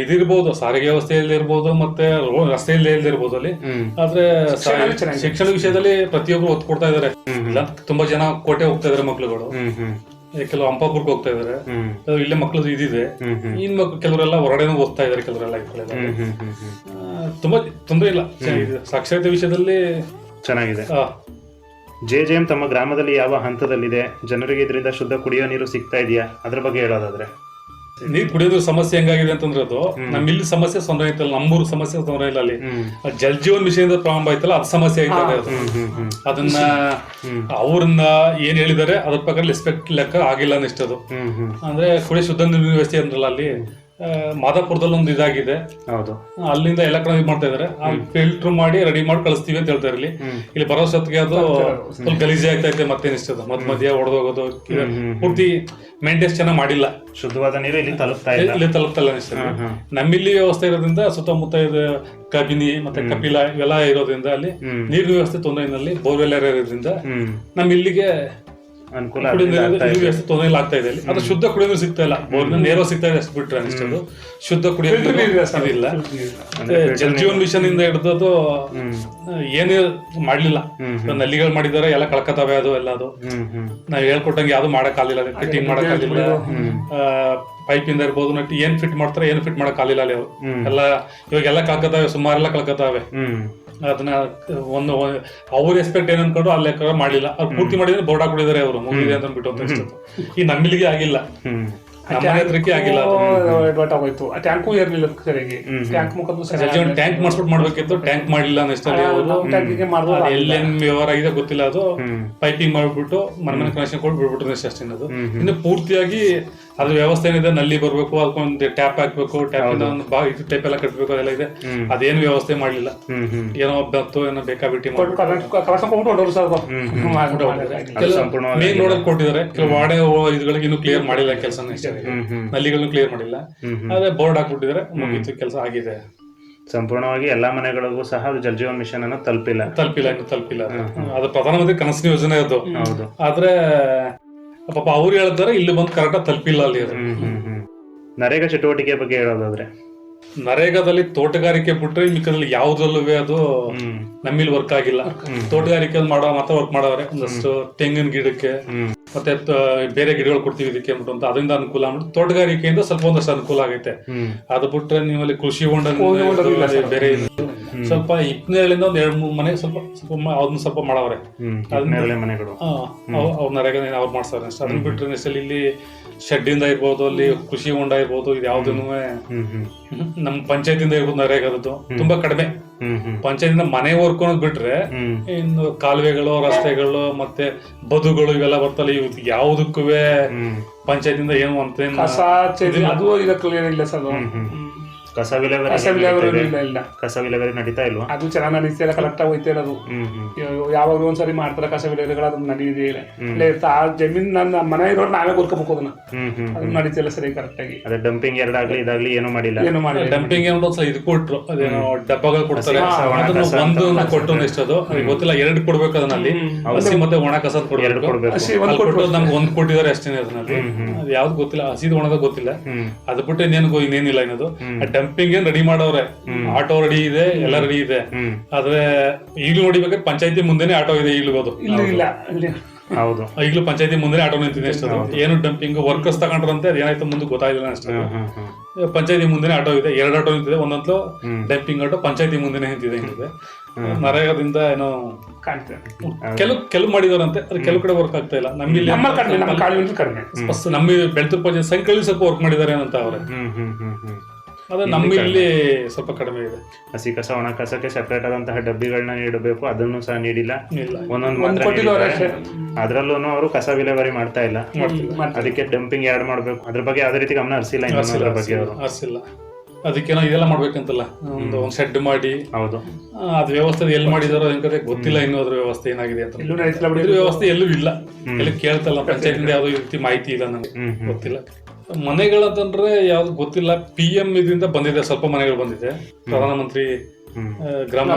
ಇದಿರ್ಬೋದು ಸಾರಿಗೆ ವ್ಯವಸ್ಥೆಯಲ್ಲಿ ಇರ್ಬೋದು ಮತ್ತೆ ರಸ್ತೆಯಲ್ಲಿ ಇಲ್ದಿರ್ಬೋದು ಅಲ್ಲಿ. ಆದ್ರೆ ಶಿಕ್ಷಣ ವಿಷಯದಲ್ಲಿ ಪ್ರತಿಯೊಬ್ರು ಒತ್ತು ಕೊಡ್ತಾ ಇದಾರೆ. ಇಲ್ಲ ತುಂಬಾ ಜನ ಕೋಟೆ ಹೋಗ್ತಾ ಇದಾರೆ ಮಕ್ಳುಗಳು. ಕೆಲವು ಅಂಪಾಪುರ್ಗೆ ಹೋಗ್ತಾ ಇದಾರೆ. ಇಲ್ಲೇ ಮಕ್ಳು ಇದಿದೆ. ಇನ್ ಮಕ್ಳು ಕೆಲವರೆಲ್ಲ ಹೊರಗಡೆ ಓದ್ತಾ ಇದಾರೆ ಕೆಲವರೆಲ್ಲ ತುಂಬಾ ತೊಂದರೆ ಇಲ್ಲ. ಸಾಕ್ಷರತೆ ವಿಷಯದಲ್ಲಿ ಚೆನ್ನಾಗಿದೆ. ಆ, ಜೆ ಜೆ ಎಂ ತಮ್ಮ ಗ್ರಾಮದಲ್ಲಿ ಯಾವ ಹಂತದಲ್ಲಿದೆ? ಜನರಿಗೆ ಇದರಿಂದ ಶುದ್ಧ ಕುಡಿಯೋ ನೀರು ಸಿಗ್ತಾ ಇದೆಯಾ? ಅದ್ರ ಬಗ್ಗೆ ಹೇಳೋದಾದ್ರೆ. ನೀರ್ ಕುಡಿಯೋದ್ರ ಸಮಸ್ಯೆ ಹೆಂಗಾಗಿದೆ ಅಂತಂದ್ರೆ ಅದು ನಮ್ಮ ಇಲ್ಲಿ ಸಮಸ್ಯೆ ತೊಂದರೆ ಐತಲ್ಲ ನಮ್ಮೂರು ಸಮಸ್ಯೆ ತೊಂದರೆ ಇಲ್ಲ ಅಲ್ಲಿ. ಜಲ್ ಜೀವನ್ ವಿಷಯದಿಂದ ಪ್ರಾರಂಭ ಆಯ್ತಲ್ಲ ಅದು ಸಮಸ್ಯೆ ಆಗಿದೆ ಅದು. ಅದನ್ನ ಅವ್ರನ್ನ ಏನ್ ಹೇಳಿದಾರೆ ಅದ್ರ ಪ್ರಕಾರ ರೆಸ್ಪೆಕ್ಟ್ ಲೆಕ್ಕ ಆಗಿಲ್ಲ ಅನ್ನಿಸ್ತದು. ಅಂದ್ರೆ ಕುಡಿಯೋ ಶುದ್ಧ ನೀರಿನ ವ್ಯವಸ್ಥೆ ಅಂದ್ರಲ್ಲ ಅಲ್ಲಿ. ಆ, ಮಾದಾಪುರದಲ್ಲಿ ಒಂದು ಇದಾಗಿದೆ. ಹೌದು. ಅಲ್ಲಿಂದ ಎಲ್ಲ ಕಡೆ ಇದು ಮಾಡ್ತಾ ಇದಾರೆ. ಫಿಲ್ಟರ್ ಮಾಡಿ ರೆಡಿ ಮಾಡಿ ಕಳಿಸ್ತೀವಿ ಅಂತ ಹೇಳ್ತಾರೆ ಇಲ್ಲಿ ಇಲ್ಲಿ ಬರೋ ಸತ್ಗೆ ಅದು ಸ್ವಲ್ಪ ಗಲೀಜೆ ಆಗ್ತಾ ಐತೆ ಮತ್ತೆ ಅನಿಸ್ತದೆ ಮಧ್ಯ ಮಧ್ಯ ಹೊಡೆದೋಗೋದು ಪೂರ್ತಿ ಮೇಂಟೆನ್ಸ್ ಚೆನ್ನಾಗಿ ಮಾಡಿಲ್ಲ. ಶುದ್ಧವಾದ ನೀರು ಇಲ್ಲಿ ತಲುಪ್ತಾ ಇಲ್ಲ ಇಲ್ಲಿ. ತಲುಪ್ತಲ್ಲ ಅನಿಸ್ತದೆ ನಮ್ಮಿಲ್ಲಿ ವ್ಯವಸ್ಥೆ ಇರೋದ್ರಿಂದ ಸುತ್ತಮುತ್ತ ಇದು ಕಬಿನಿ ಮತ್ತೆ ಕಪಿಲ ಇವೆಲ್ಲ ಇರೋದ್ರಿಂದ ಅಲ್ಲಿ ನೀರಿನ ವ್ಯವಸ್ಥೆ ತೊಂದರೆಯಲ್ಲಿ ಬೋರ್ವೆಲ್ ಇರೋದ್ರಿಂದ ನಮ್ಮ ಇಲ್ಲಿಗೆ ಅನುಕೂಲ ಕುಡಿಯೋ ಆಗ್ತಾ ಇದೆ. ತೊಂದರೆ ಇಲ್ಲ ಆಗ್ತಾ ಇದೆ. ಇಲ್ಲಿ ಅದು ಶುದ್ಧ ಕುಡಿಯೋ ನೀರು ಸಿಗ್ತಾ ಇಲ್ಲ. ಬೋರ್ನ ನೇರ ಸಿಗ್ತಾ ಇದೆ ಅಷ್ಟು ಬಿಟ್ರೆ ಶುದ್ಧ ಕುಡಿಯೋ ಮತ್ತೆ ಜಲ್ ಜೀವನ್ ಮಿಷನ್ ಇಂದ ಹಿಡಿದು ಏನೇ ಮಾಡ್ಲಿಲ್ಲ. ನಲ್ಲಿಗಳು ಮಾಡಿದಾರೆ ಎಲ್ಲ ಕಳ್ಕತಾವೆ ಅದು ಎಲ್ಲ ಅದು. ನಾವು ಹೇಳ್ಕೊಟ್ಟಂಗೆ ಯಾವ್ದು ಮಾಡಕ್ ಆಗಿಲ್ಲ ಫಿಟ್ಟಿಂಗ್ ಮಾಡಕ್ ಆಗಿಲ್ಲ ಪೈಪ್ ಇಂದ ಇರ್ಬೋದು ನಟ್ಟು ಏನ್ ಫಿಟ್ ಮಾಡ್ತಾರೆ ಏನ್ ಫಿಟ್ ಮಾಡಕ್ ಆಗಿಲ್ಲ ಅಲ್ಲಿ ಎಲ್ಲ ಇವಾಗ ಎಲ್ಲ ಕಳ್ಕತಾವೆ ಸುಮಾರೆಲ್ಲ ಕಳ್ಕತಾವೆ ಅದನ್ನ ಒಂದು ಅವ್ರ ಎಕ್ಸ್ಪೆಕ್ಟ್ ಏನ್ ಅನ್ಕೊಂಡು ಅಲ್ಲಿ ಲೆಕ್ಕ ಮಾಡಿಲ್ಲ. ಅವ್ರು ಪೂರ್ತಿ ಮಾಡಿದ್ರೆ ಬೋರ್ಡ್ ಹಾಕೊಂಡಿದ್ದಾರೆ ಅವರು ಮುಗಿದೆ ಅಂತ ಬಿಟ್ಟು ಅಂತ. ಈ ನಮ್ಮಿಲಿಗೆ ಆಗಿಲ್ಲ. ಆಗಿಲ್ಲ ಆ ಟ್ಯಾಂಕು ಇರ್ಲಿಲ್ಲ ಸರಿಯಾಗಿ. ಟ್ಯಾಂಕ್ ಮುಖದ್ದು ಸರಿಯಾಗಿ ಟ್ಯಾಂಕ್ ಮಾಡಿಸ್ಬಿಟ್ಟು ಮಾಡ್ಬೇಕಿತ್ತು. ಟ್ಯಾಂಕ್ ಮಾಡಿಲ್ಲ ಅನ್ನಿಸ್ತಾರೆ ಎಲ್ಲೇನ್ ವ್ಯವಹಾರ ಆಗಿದೆ ಗೊತ್ತಿಲ್ಲ ಅದು. ಪೈಪಿಂಗ್ ಮಾಡ್ಬಿಟ್ಟು ಮನೆ ಮನೆ ಕನೆಕ್ಷನ್ ಕೊಟ್ಟು ಬಿಡ್ಬಿಟ್ಟು ಅಷ್ಟೇ ಅದು ಇನ್ನು ಪೂರ್ತಿಯಾಗಿ ಅದ್ರ ವ್ಯವಸ್ಥೆ ಏನಿದೆ ನಲ್ಲಿ ಬರ್ಬೇಕು ಅದಕ್ಕೊಂದು ಟ್ಯಾಪ್ ಹಾಕ್ಬೇಕು ಟ್ಯಾಪ್ ಇಂದ ಒಂದು ಬಾ ಇದು ಟೈಪ್ ಎಲ್ಲ ಕಟ್ಬೇಕು ಅದೆಲ್ಲ ಇದೆ. ಅದೇನು ವ್ಯವಸ್ಥೆ ಮಾಡ್ಲಿಲ್ಲ. ಏನೋ ಬತ್ತು ಏನೋ ಬೇಕಾಬಿಟ್ಟಿ ಮೇನ್ ರೋಡ್ ಕೊಟ್ಟಿದ್ದಾರೆ. ಕೆಲವು ವಾಡೆ ಇದುಗಳಿಗೆ ಇನ್ನೂ ಕ್ಲಿಯರ್ ಮಾಡಿಲ್ಲ ಕೆಲಸ ನಲ್ಲಿಗಳನ್ನು ಕ್ಲಿಯರ್ ಮಾಡಿಲ್ಲ. ಅದೇ ಬೋರ್ಡ್ ಹಾಕ್ಬಿಟ್ಟಿದ್ದಾರೆ. ಮುಗಿತು ಕೆಲಸ ಆಗಿದೆ. ಸಂಪೂರ್ಣವಾಗಿ ಎಲ್ಲಾ ಮನೆಗಳಿಗೂ ಸಹ ಅದು ಜಲ್ ಜೀವನ್ ಮಿಷನ್ ಅನ್ನು ತಲುಪಿಲ್ಲ. ತಲುಪಿಲ್ಲ ಇನ್ನು ತಲುಪಿಲ್ಲ. ಅದು. ಪ್ರಧಾನಮಂತ್ರಿ ಕನಸಿನ ಯೋಜನೆ ಅದು. ಹೌದು. ಆದ್ರೆ ಪಾಪ ಅವ್ರು ಹೇಳ್ತಾರೆ ಇಲ್ಲಿ ಬಂದು ಕರೆಕ್ಟಾಗಿ ತಲುಪಿಲ್ಲ ಅಲ್ಲಿ ಅದು ನರೇಗಾ ಚಟುವಟಿಕೆ ಬಗ್ಗೆ ಹೇಳೋದಾದ್ರೆ? ನರೇಗಾದಲ್ಲಿ ತೋಟಗಾರಿಕೆ ಬಿಟ್ರೆ ಮಿಕ್ಕದಲ್ಲಿ ಯಾವ್ದ್ರಲ್ಲೂ ಅದು ನಮ್ಮಿಲ್ ವರ್ಕ್ ಆಗಿಲ್ಲ. ತೋಟಗಾರಿಕೆ ಮಾಡೋ ಮಾತ್ರ ವರ್ಕ್ ಮಾಡವ್ರೆ. ಒಂದಷ್ಟು ತೆಂಗಿನ ಗಿಡಕ್ಕೆ ಮತ್ತೆ ಬೇರೆ ಗಿಡಗಳು ಕೊಡ್ತೀವಿ ಇದಕ್ಕೆ ಅಂದ್ಬಿಟ್ಟು ಅಂತ ಅದರಿಂದ ಅನುಕೂಲ ಆಗ್ಬಿಟ್ಟು ತೋಟಗಾರಿಕೆಯಿಂದ ಸ್ವಲ್ಪ ಒಂದಷ್ಟು ಅನುಕೂಲ ಆಗೈತೆ. ಅದು ಬಿಟ್ರೆ ನೀವಲ್ಲಿ ಕೃಷಿ ಹೊಂಡ ಬೇರೆ. ಸ್ವಲ್ಪ ಹಿಪ್ನೇರಳಿಂದ ಒಂದ್ ಎರಡ್ ಮೂರ್ ಮನೆ ಸ್ವಲ್ಪ ಸ್ವಲ್ಪ ಮ- ಅದನ್ನ ಸ್ವಲ್ಪ ಮಾಡವ್ರೆ. ನೇರಳೆ ಮನೆಗಳು. ಅವ್ರ ನರೇಗ ಅವ್ರು ಮಾಡ್ತಾರೆ ಅದನ್ನ ಬಿಟ್ರೆ next ಇಲ್ಲಿ ಶೆಡ್ ಇಂದ ಇರ್ಬೋದು ಅಲ್ಲಿ ಕೃಷಿ ಹೊಂಡ ಇರ್ಬೋದು ಇದು ಯಾವ್ದನ್ನು ಹ್ಮ್. ಹ್ಮ್ ನಮ್ಮ ಪಂಚಾಯತಿಂದ ಇರ್ಬೋದು ನರೇಗಾದದ್ದು ತುಂಬಾ ಕಡಿಮೆ. ಹ್ಮ್ ಹ್ಮ್. ಪಂಚಾಯತಿಂದ ಮನೆ ವರ್ಕೋದ್ ಬಿಟ್ರೆ ಹ್ಮ್. ಇನ್ನು ಕಾಲುವೆಗಳು ರಸ್ತೆಗಳು ಮತ್ತೆ ಬದುಗಳು ಇವೆಲ್ಲ ಬರ್ತಲ್ಲ ಇವ್ ಯಾವ್ದಕ್ಕೂ ಹ್ಮ್. ಪಂಚಾಯತಿಂದ ಏನು ಅಂತ ಕ್ಲಿಯರ್ ಕಸ ಚೆಲ್ಲಿ ಅದು ಇದಕ್ಕೆ ಇಲ್ಲ ಸರ್. ಹ್ಮ್. ಕಸ ವಿಲೇವಾರಿ ಕಸ ವಿಲೇವಾರಿ ಇಲ್ಲ ಇಲ್ಲ. ಕಸ ವಿಲೇವಾರಿ ನಡೀತಾ ಇಲ್ವಾ? ಅದು ಚೆನ್ನಾಗಿ ನಡೀತಾ ಇಲ್ಲ ಕರೆಕ್ಟ್ ಆಗಿ ಹೋಯ್ತಾ ಇರೋದು. ಅದು ಯಾವಾಗಲೂ ಒಂದ್ಸರಿ ಮಾಡ್ತಾರೆ ಕಸ ವಿಲೇವಾರಿಗಳು ಅದನ್ನ ನಡೀದೇ ಇಲ್ಲ. ಇಲ್ಲೇ ಆ ಜಮೀನ್ ನನ್ನ ಮನೆ ಇರೋರು ನಾವೇ ಕೊಡ್ಕೋಬೇಕು ಅದನ್ನ. ಹ್ಮ್ ಹ್ಮ್ ಅದು ನಡೀತಿಲ್ಲ ಸರಿ ಕರೆಕ್ಟ್ ಆಗಿ. ಅದೇ ಡಂಪಿಂಗ್ ಎರಡಾಗ್ಲಿ ಇದಾಗ್ಲಿ ಏನು ಮಾಡಿಲ್ಲ. ಏನು ಮಾಡಿಲ್ಲ. ಡಂಪಿಂಗ್ ಏನೋ ಇದು ಕೊಟ್ರು. ಅದೇನೋ ಡಬ್ಬಗಳು ಕೊಡ್ತಾರೆ. ಅದನ್ನು ಒಂದು ಕೊಟ್ಟು ಎಷ್ಟು ನನಗೆ ಗೊತ್ತಿಲ್ಲ ಎರಡು ಕೊಡ್ಬೇಕು ಅದನ್ನಲ್ಲಿ ಹಸಿ ಮತ್ತೆ ಒಣ ಕಸ ಎರಡು ಕೊಡ್ಬೇಕು. ನಮ್ಗೆ ಒಂದ್ ಕೊಟ್ಟಿದ್ದಾರೆ ಅಷ್ಟೇ ಅದನ್ನಲ್ಲಿ ಅದು ಯಾವ್ದು ಗೊತ್ತಿಲ್ಲ ಹಸಿದು ಒಣದ ಗೊತ್ತಿಲ್ಲ. ಅದ್ ಅದು ಬಿಟ್ಟು ಇನ್ನೇನು ಇನ್ನೇನಿಲ್ಲ ಇನ್ನದು. ಡಂಪಿಂಗ್ ಏನ್ ರೆಡಿ ಮಾಡವ್ರೆ ಆಟೋ ರೆಡಿ ಇದೆ ಎಲ್ಲ ರೆಡಿ ಇದೆ. ಆದ್ರೆ ಈಗಲೂ ನೋಡಿಬೇಕಾದ್ರೆ ಪಂಚಾಯತಿ ಮುಂದೆನೆ ಆಟೋ ಇದೆ ಈಗಲೂ ಅದು. ಇಲ್ಲ ಇಲ್ಲ ಹೌದು. ಈಗಲೂ ಪಂಚಾಯತಿ ಮುಂದೆ ಆಟೋ ನಿಂತಿದೆ ಅಷ್ಟೇ ಏನು ಡಂಪಿಂಗ್ ವರ್ಕರ್ಸ್ ತಗೊಂಡ್ರಂತೆ ಅದೇನಾಯ್ತು ಮುಂದೆ ಗೊತ್ತಾಗಿಲ್ಲ ಅಷ್ಟೇ ಪಂಚಾಯತಿ ಮುಂದೆನೆ ಆಟೋ ಇದೆ ಎರಡು ಆಟೋ ನಿಂತಿದೆ ಒಂದೊಂದು ಡಂಪಿಂಗ್ ಆಟೋ ಪಂಚಾಯತಿ ಮುಂದೆನೆ ನಿಂತಿದೆ ಹಿಂಗಿದೆ. ನರೇಗಾದಿಂದ ಏನೋ ಕಾಣ್ತದೆ ಕೆಲವು ಕೆಲವು ಮಾಡಿದಾರಂತೆ ಅದು ಕೆಲವು ಕಡೆ ವರ್ಕ್ ಆಗ್ತಾ ಇಲ್ಲ. ನಮ್ಮಲ್ಲಿ ನಮ್ಮ ಬೆಳ್ತು ಬೆಳ್ತೂರು ಪಂಚಾಯತ್ ಸಂಕಳಿ ಸ್ವಲ್ಪ ವರ್ಕ್ ಮಾಡಿದ್ದಾರೆ ಅಂತ ಅವ್ರೆ. ಹ್ಮ್ ಹ್ಮ್ ಹ್ಮ್ ಹ್ಮ್. ಅದೇ ನಮ್ಮಲ್ಲಿ ಸ್ವಲ್ಪ ಕಡಿಮೆ ಇದೆ. ಹಸಿ ಕಸ ಒಣ ಕಸಕ್ಕೆ ಸೆಪರೇಟ್ ಆದಂತಹ ಡಬ್ಬಿಗಳನ್ನ ನೀಡಬೇಕು. ಅದನ್ನು ಸಹ ನೀಡಿಲ್ಲ. ಇಲ್ಲ ಒಂದೊಂದು ಒಂದ್ ಮಾತ್ರ ಕೊಟ್ಟಿದ್ದಾರೆ ಅದ್ರಲ್ಲೂ ಅವರು ಕಸ ವಿಲೇವಾರಿ ಮಾಡ್ತಾ ಇಲ್ಲ. ಅದಕ್ಕೆ ಡಂಪಿಂಗ್ ಯಾರ್ಡ್ ಮಾಡ್ಬೇಕು. ಅದ್ರ ಬಗ್ಗೆ ಯಾವ್ದೇ ರೀತಿ ಗಮನ ಹರಿಸಿಲ್ಲ ಇನ್ನು ಅದ್ರ ಬಗ್ಗೆ ಅವರು. ಹರಿಸಿಲ್ಲ. ಅದಕ್ಕೇನೋ ಇದೆಲ್ಲ ಮಾಡ್ಬೇಕಂತಲ್ಲ. ಒಂದು ಒಂದು ಶೆಡ್ ಮಾಡಿ. ಹೌದು. ಆ, ಅದ್ ವ್ಯವಸ್ಥೆ ಎಲ್ಲಿ ಮಾಡಿದಾರೋ ಅದಕ್ಕೆ ಗೊತ್ತಿಲ್ಲ ಇನ್ನು ಅದ್ರ ವ್ಯವಸ್ಥೆ ಏನಾಗಿದೆ ಅಂತ. ಇದ್ರ ವ್ಯವಸ್ಥೆ ಎಲ್ಲೂ ಇಲ್ಲ. ಎಲ್ಲಿ ಕೇಳ್ತಲ್ಲ ಪಂಚಾಯತ್ ಯಾವ್ದು ಈ ರೀತಿ ಮಾಹಿತಿ ಇಲ್ಲ ನಮ್ಗೆ ಗೊತ್ತಿಲ್ಲ. ಮನೆಗಳಂತಂದ್ರೆ ಯಾವ್ದು ಗೊತ್ತಿಲ್ಲ. ಪಿ ಎಂ ಇದರಿಂದ ಬಂದಿದೆ ಸ್ವಲ್ಪ ಮನೆಗಳು ಬಂದಿದೆ. ಪ್ರಧಾನಮಂತ್ರಿ ಗ್ರಾಮ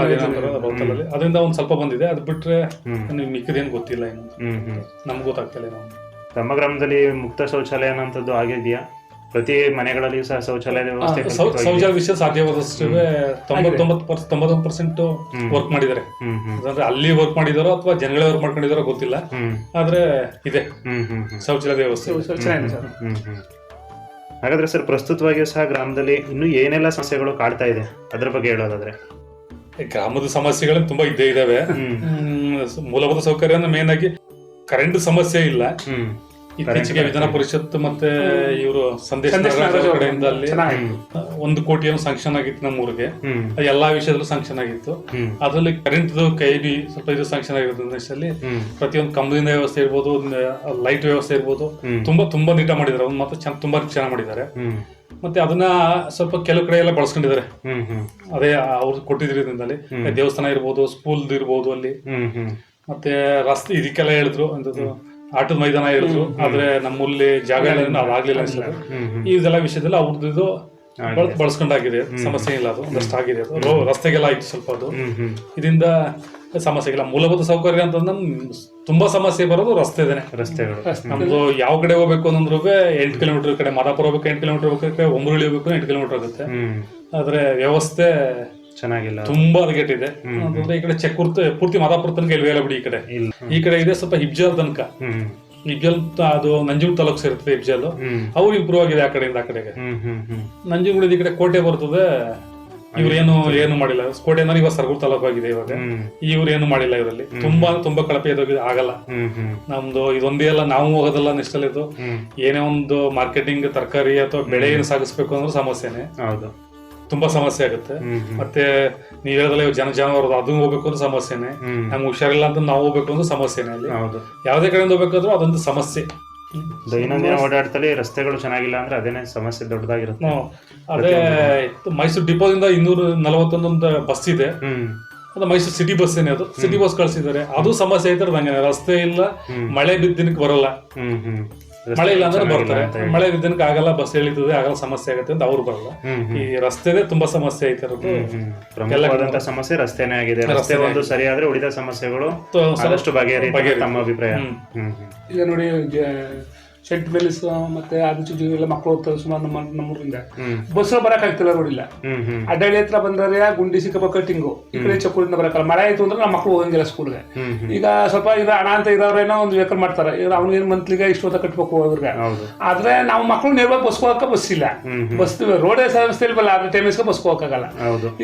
ಅದರಿಂದ ಒಂದ್ ಸ್ವಲ್ಪ ಬಂದಿದೆ. ಅದ್ ಬಿಟ್ರೆ ಮಿಕ್ಕಿದೇನು ಗೊತ್ತಿಲ್ಲ ಏನು ನಮ್ಗೆ ಗೊತ್ತಾಗ್ತಿಲ್ಲ ನಮ್ಮ ತಮ್ಮ ಗ್ರಾಮದಲ್ಲಿ ಮುಕ್ತ ಶೌಚಾಲಯ ಅನ್ನೋಂಥದ್ದು ಆಗಿದೆಯಾ? ಪ್ರತಿ ಮನೆಗಳಲ್ಲಿ ಸಹ ಶೌಚಾಲಯದ ವ್ಯವಸ್ಥೆ. ಶೌಚಾಲಯ ವಿಷಯ ಸಾಧ್ಯವಾದಷ್ಟು ತೊಂಬತ್ತೊಂಬತ್ತು ತೊಂಬತ್ತೊಂದು ಪರ್ಸೆಂಟ್ ವರ್ಕ್ ಮಾಡಿದ್ದಾರೆ. ಅಂದ್ರೆ ಅಲ್ಲಿ ವರ್ಕ್ ಮಾಡಿದಾರೋ ಅಥವಾ ಜನಗಳೇ ವರ್ಕ್ ಮಾಡ್ಕೊಂಡಿದಾರೋ ಗೊತ್ತಿಲ್ಲ. ಆದ್ರೆ ಇದೆ. ಶೌಚಾಲಯ ಶೌಚಾಲಯ ಶೌಚಾಲಯದ ವ್ಯವಸ್ಥೆ ಹಾಗಾದ್ರೆ ಸರ್ ಪ್ರಸ್ತುತವಾಗಿಯೂ ಸಹ ಗ್ರಾಮದಲ್ಲಿ ಇನ್ನೂ ಏನೆಲ್ಲ ಸಮಸ್ಯೆಗಳು ಕಾಡ್ತಾ ಇದೆ? ಅದ್ರ ಬಗ್ಗೆ ಹೇಳೋದಾದ್ರೆ. ಗ್ರಾಮದ ಸಮಸ್ಯೆಗಳು ತುಂಬಾ ಇದ್ದೇ ಇದಾವೆ. ಮೂಲಭೂತ ಸೌಕರ್ಯ ಮೇನ್ ಆಗಿ ಕರೆಂಟ್ ಸಮಸ್ಯೆ ಇಲ್ಲ. ಹ್ಮ್. ಇತ್ತೀಚೆಗೆ ವಿಧಾನ ಪರಿಷತ್ ಮತ್ತೆ ಇವರು ಸಂದೇಶ ಕಡೆಯಿಂದ ಅಲ್ಲಿ ಒಂದು ಕೋಟಿ ಏನೋ ಸಾಂಕ್ಷನ್ ಆಗಿತ್ತು ನಮ್ಮ ಊರಿಗೆ. ಅದು ಎಲ್ಲಾ ವಿಷಯದಲ್ಲೂ ಸಾಂಕ್ಷನ್ ಆಗಿತ್ತು. ಅದರಲ್ಲಿ ಕರೆಂಟ್ ಕೈ ಬಿ ಸ್ವಲ್ಪ ಇದು ಸಾಂಕ್ಷನ್ ಆಗಿರೋದ್ರಿಂದ ದೇಶದಲ್ಲಿ ಪ್ರತಿಯೊಂದು ಕಂಬದಿಂದ ವ್ಯವಸ್ಥೆ ಇರ್ಬೋದು ಲೈಟ್ ವ್ಯವಸ್ಥೆ ಇರ್ಬೋದು. ತುಂಬಾ ತುಂಬಾ ನೀಟ ಮಾಡಿದ್ದಾರೆ. ಅವ್ನು ಮಾತ್ರ ತುಂಬಾ ಚೆನ್ನಾಗಿ ಮಾಡಿದ್ದಾರೆ. ಮತ್ತೆ ಅದನ್ನ ಸ್ವಲ್ಪ ಕೆಲವು ಕಡೆ ಎಲ್ಲ ಬಳಸ್ಕೊಂಡಿದ್ದಾರೆ. ಅದೇ ಅವ್ರು ಕೊಟ್ಟಿದ್ರಿಂದಲ್ಲಿ ದೇವಸ್ಥಾನ ಇರ್ಬೋದು ಸ್ಕೂಲ್ ಇರ್ಬೋದು ಅಲ್ಲಿ. ಮತ್ತೆ ರಸ್ತೆ ಇದಕ್ಕೆಲ್ಲ ಹೇಳಿದ್ರು ಅಂತದ್ದು ಆಟದ ಮೈದಾನ ಇರೋದು. ಆದ್ರೆ ನಮ್ಮಲ್ಲಿ ಜಾಗ ಇಲ್ಲ ಅದಾಗ್ಲಿಲ್ಲ ಹ್ಮ್ ಇದೆಲ್ಲ ವಿಷಯದಲ್ಲಿ ಅವ್ರದ್ದು ಬಳಸ್ಕೊಂಡಾಗಿದೆ. ಸಮಸ್ಯೆ ಇಲ್ಲ ಅದು ಒಂದಷ್ಟು ಆಗಿದೆ ಅದು. ರಸ್ತೆಗೆಲ್ಲ ಆಯ್ತು ಸ್ವಲ್ಪ ಅದು. ಇದರಿಂದ ಸಮಸ್ಯೆ ಇಲ್ಲ ಮೂಲಭೂತ ಸೌಕರ್ಯ ಅಂತಂದ್ರೆ ತುಂಬಾ ಸಮಸ್ಯೆ ಬರೋದು ರಸ್ತೆದೇನೆ ರಸ್ತೆಗಳು. ನಮ್ದು ಯಾವ ಕಡೆ ಹೋಗ್ಬೇಕು ಅಂದ್ರೂ ಎಂಟು ಕಿಲೋಮೀಟರ್ ಕಡೆ ಮಾದಾಪುರ ಹೋಗ್ಬೇಕು ಎಂಟು ಕಿಲೋಮೀಟರ್ ಹೋಗ್ಬೇಕು ಒಂಬರುಳಿ ಹೋಗ್ಬೇಕು ಎಂಟು ಕಿಲೋಮೀಟರ್ ಆಗುತ್ತೆ ಆದ್ರೆ ವ್ಯವಸ್ಥೆ ಚೆನ್ನಾಗಿಲ್ಲ. ತುಂಬಾ ಗೇಟ್ ಇದೆ. ಈ ಕಡೆ ಚೆಕ್ಕೂರ್ತ ಪೂರ್ತಿ ಮಾದಾಪುರ ತನಕ ಇಲ್ವೇ ಇಲ್ಲ ಬಿಡಿ ಈ ಕಡೆ. ಈ ಕಡೆ ಇದೆ ಸ್ವಲ್ಪ ಹಿಬ್ಜಲ್ ತನಕ. ಹಿಬ್ಜಲ್ ಅದು ನಂಜುಗುಡ್ ತಾಲೂಕ್ ಸೇರ್ತದೆ ಹಿಬ್ಜಲ್ ಅವ್ರು ಇಂಪ್ರೂವ್ ಆಗಿದೆ ಆ ಕಡೆಯಿಂದ ಆ ಕಡೆಗೆ. ನಂಜುಗುಡಿದ ಈ ಕಡೆ ಕೋಟೆ ಬರ್ತದೆ. ಇವ್ರೇನು ಏನು ಮಾಡಿಲ್ಲ. ಕೋಟೆ ಅಂದ್ರೆ ಇವಾಗ ಸರ್ಗೂರ್ ತಾಲೂಕು ಆಗಿದೆ ಇವಾಗ. ಇವ್ರೇನು ಇವ್ರು ಏನು ಮಾಡಿಲ್ಲ ಇದರಲ್ಲಿ. ತುಂಬಾ ತುಂಬಾ ಕಳಪೆ ಇದಾಗಿದೆ ಆಗಲ್ಲ. ನಮ್ದು ಇದೊಂದೇ ಅಲ್ಲ ನಾವು ಹೋಗೋದಲ್ಲ ನೆಕ್ಸ್ಟ್ ಇದು. ಏನೇ ಒಂದು ಮಾರ್ಕೆಟಿಂಗ್ ತರಕಾರಿ ಅಥವಾ ಬೆಳೆ ಏನು ಸಾಗಿಸ್ಬೇಕು ಅಂದ್ರೆ ಸಮಸ್ಯೆನೆ. ಹೌದು. ತುಂಬಾ ಸಮಸ್ಯೆ ಆಗುತ್ತೆ. ಮತ್ತೆ ನೀವ್ ಹೇಳಿದ್ರೆ ಇವಾಗ ಜನ ಜಾನುವಾರು ಅದು ಹೋಗ್ಬೇಕು ಅಂದ್ರೆ ಸಮಸ್ಯೆನೆ. ನಮ್ಗೆ ಹುಷಾರಿಲ್ಲ ಅಂತ ನಾವು ಹೋಗ್ಬೇಕು ಅಂದ್ರೆ ಸಮಸ್ಯೆನೆ ಅಲ್ಲಿ. ಹೌದು. ಯಾವ್ದೇ ಕಡೆಯಿಂದ ಹೋಗ್ಬೇಕಾದ್ರು ಅದೊಂದು ಸಮಸ್ಯೆ. ದೈನಂದಿನ ಓಡಾಟದಲ್ಲಿ ರಸ್ತೆಗಳು ಚೆನ್ನಾಗಿಲ್ಲ ಅಂದ್ರೆ ಅದೇನೆ ಸಮಸ್ಯೆ ದೊಡ್ಡದಾಗಿರುತ್ತೆ. ನಾವು ಅದೇ ಮೈಸೂರು ಡಿಪೋದಿಂದ ಇನ್ನೂರ ನಲವತ್ತೊಂದೊಂದು ಬಸ್ ಇದೆ. ಅದು ಮೈಸೂರು ಸಿಟಿ ಬಸ್ ಏನೇ ಅದು. ಸಿಟಿ ಬಸ್ ಕಳ್ಸಿದ್ದಾರೆ. ಅದು ಸಮಸ್ಯೆ ಐತಾರೆ ನಂಗೆ ರಸ್ತೆ ಇಲ್ಲ ಮಳೆ ಬಿದ್ದಿನಕ್ಕೆ ಬರಲ್ಲ. ಮಳೆ ಇಲ್ಲ ಅಂದ್ರೆ ಬರ್ತಾರೆ. ಮಳೆ ಬಿದ್ದನಕ್ಕೆ ಆಗಲ್ಲ ಬಸ್ ಎಳಿತದೆ ಆಗಲ್ಲ ಸಮಸ್ಯೆ ಆಗುತ್ತೆ ಅಂತ ಅವ್ರು ಬರಲ್ಲ. ಈ ರಸ್ತೆದೇ ತುಂಬಾ ಸಮಸ್ಯೆ ಐತೆ. ಪ್ರಮುಖವಾದಂತ ಸಮಸ್ಯೆ ರಸ್ತೆನೇ ಆಗಿದೆ. ರಸ್ತೆ ಒಂದು ಸರಿಯಾದ್ರೆ ಉಳಿದ ಸಮಸ್ಯೆಗಳು ಸಾಕಷ್ಟು ಬಗೆಹರಿ. ತಮ್ಮ ಅಭಿಪ್ರಾಯ. ಈಗ ನೋಡಿ ಶೆಡ್ ಮೇಲೆ ಮತ್ತೆ ಆಚೆ ಎಲ್ಲ ಮಕ್ಕಳು ಹೋಗ್ತಾರೆ ಸುಮಾರು ನಮ್ಮ ನಮ್ಮೂರಿಂದ ಬಸ್ ಬರಕ್ಕಾಗ್ತಿಲ್ಲ ರೋಡಿಲ್ಲ. ರೋಡ್ ಇಲ್ಲ ಹತ್ರ ಬಂದ್ರೆ ಗುಂಡಿ ಸಿಕ್ಕಪ್ಪ ಕಟ್ಟಿಂಗು. ಈ ಕಡೆ ಚಕ್ಕೂರಿಂದ ಬರಕಲ್ಲ ಮಳೆ ಆಯ್ತು ಅಂದ್ರೆ ನಮ್ಮ ಮಕ್ಕಳು ಹೋಗಂಗಿಲ್ಲ ಸ್ಕೂಲ್ಗೆ ಈಗ ಸ್ವಲ್ಪ ಈಗ ಹಣ ಅಂತ ಇರೋರೇನೋ ಒಂದು ವೆಹಿಕಲ್ ಮಾಡ್ತಾರೆ. ಅವ್ನಿಗೆ ಮಂತ್ಲಿಗೆ ಇಷ್ಟು ಹೊತ್ತ ಕಟ್ಬೇಕು ಅವ್ರಿಗೆ. ಆದ್ರೆ ನಾವು ಮಕ್ಕಳು ನೇರವಾಗಿ ಬಸ್ ಹೋಗಕ್ಕೆ ಬಸ್ ಇಲ್ಲ. ಬಸ್ ರೋಡ್ ವ್ಯವಸ್ಥೆ ಇಲ್ವಲ್ಲ ಅದ್ರ ಟೈಮಿಸ್ಗೆ ಬಸ್ ಹೋಗಕ್ಕಾಗಲ್ಲ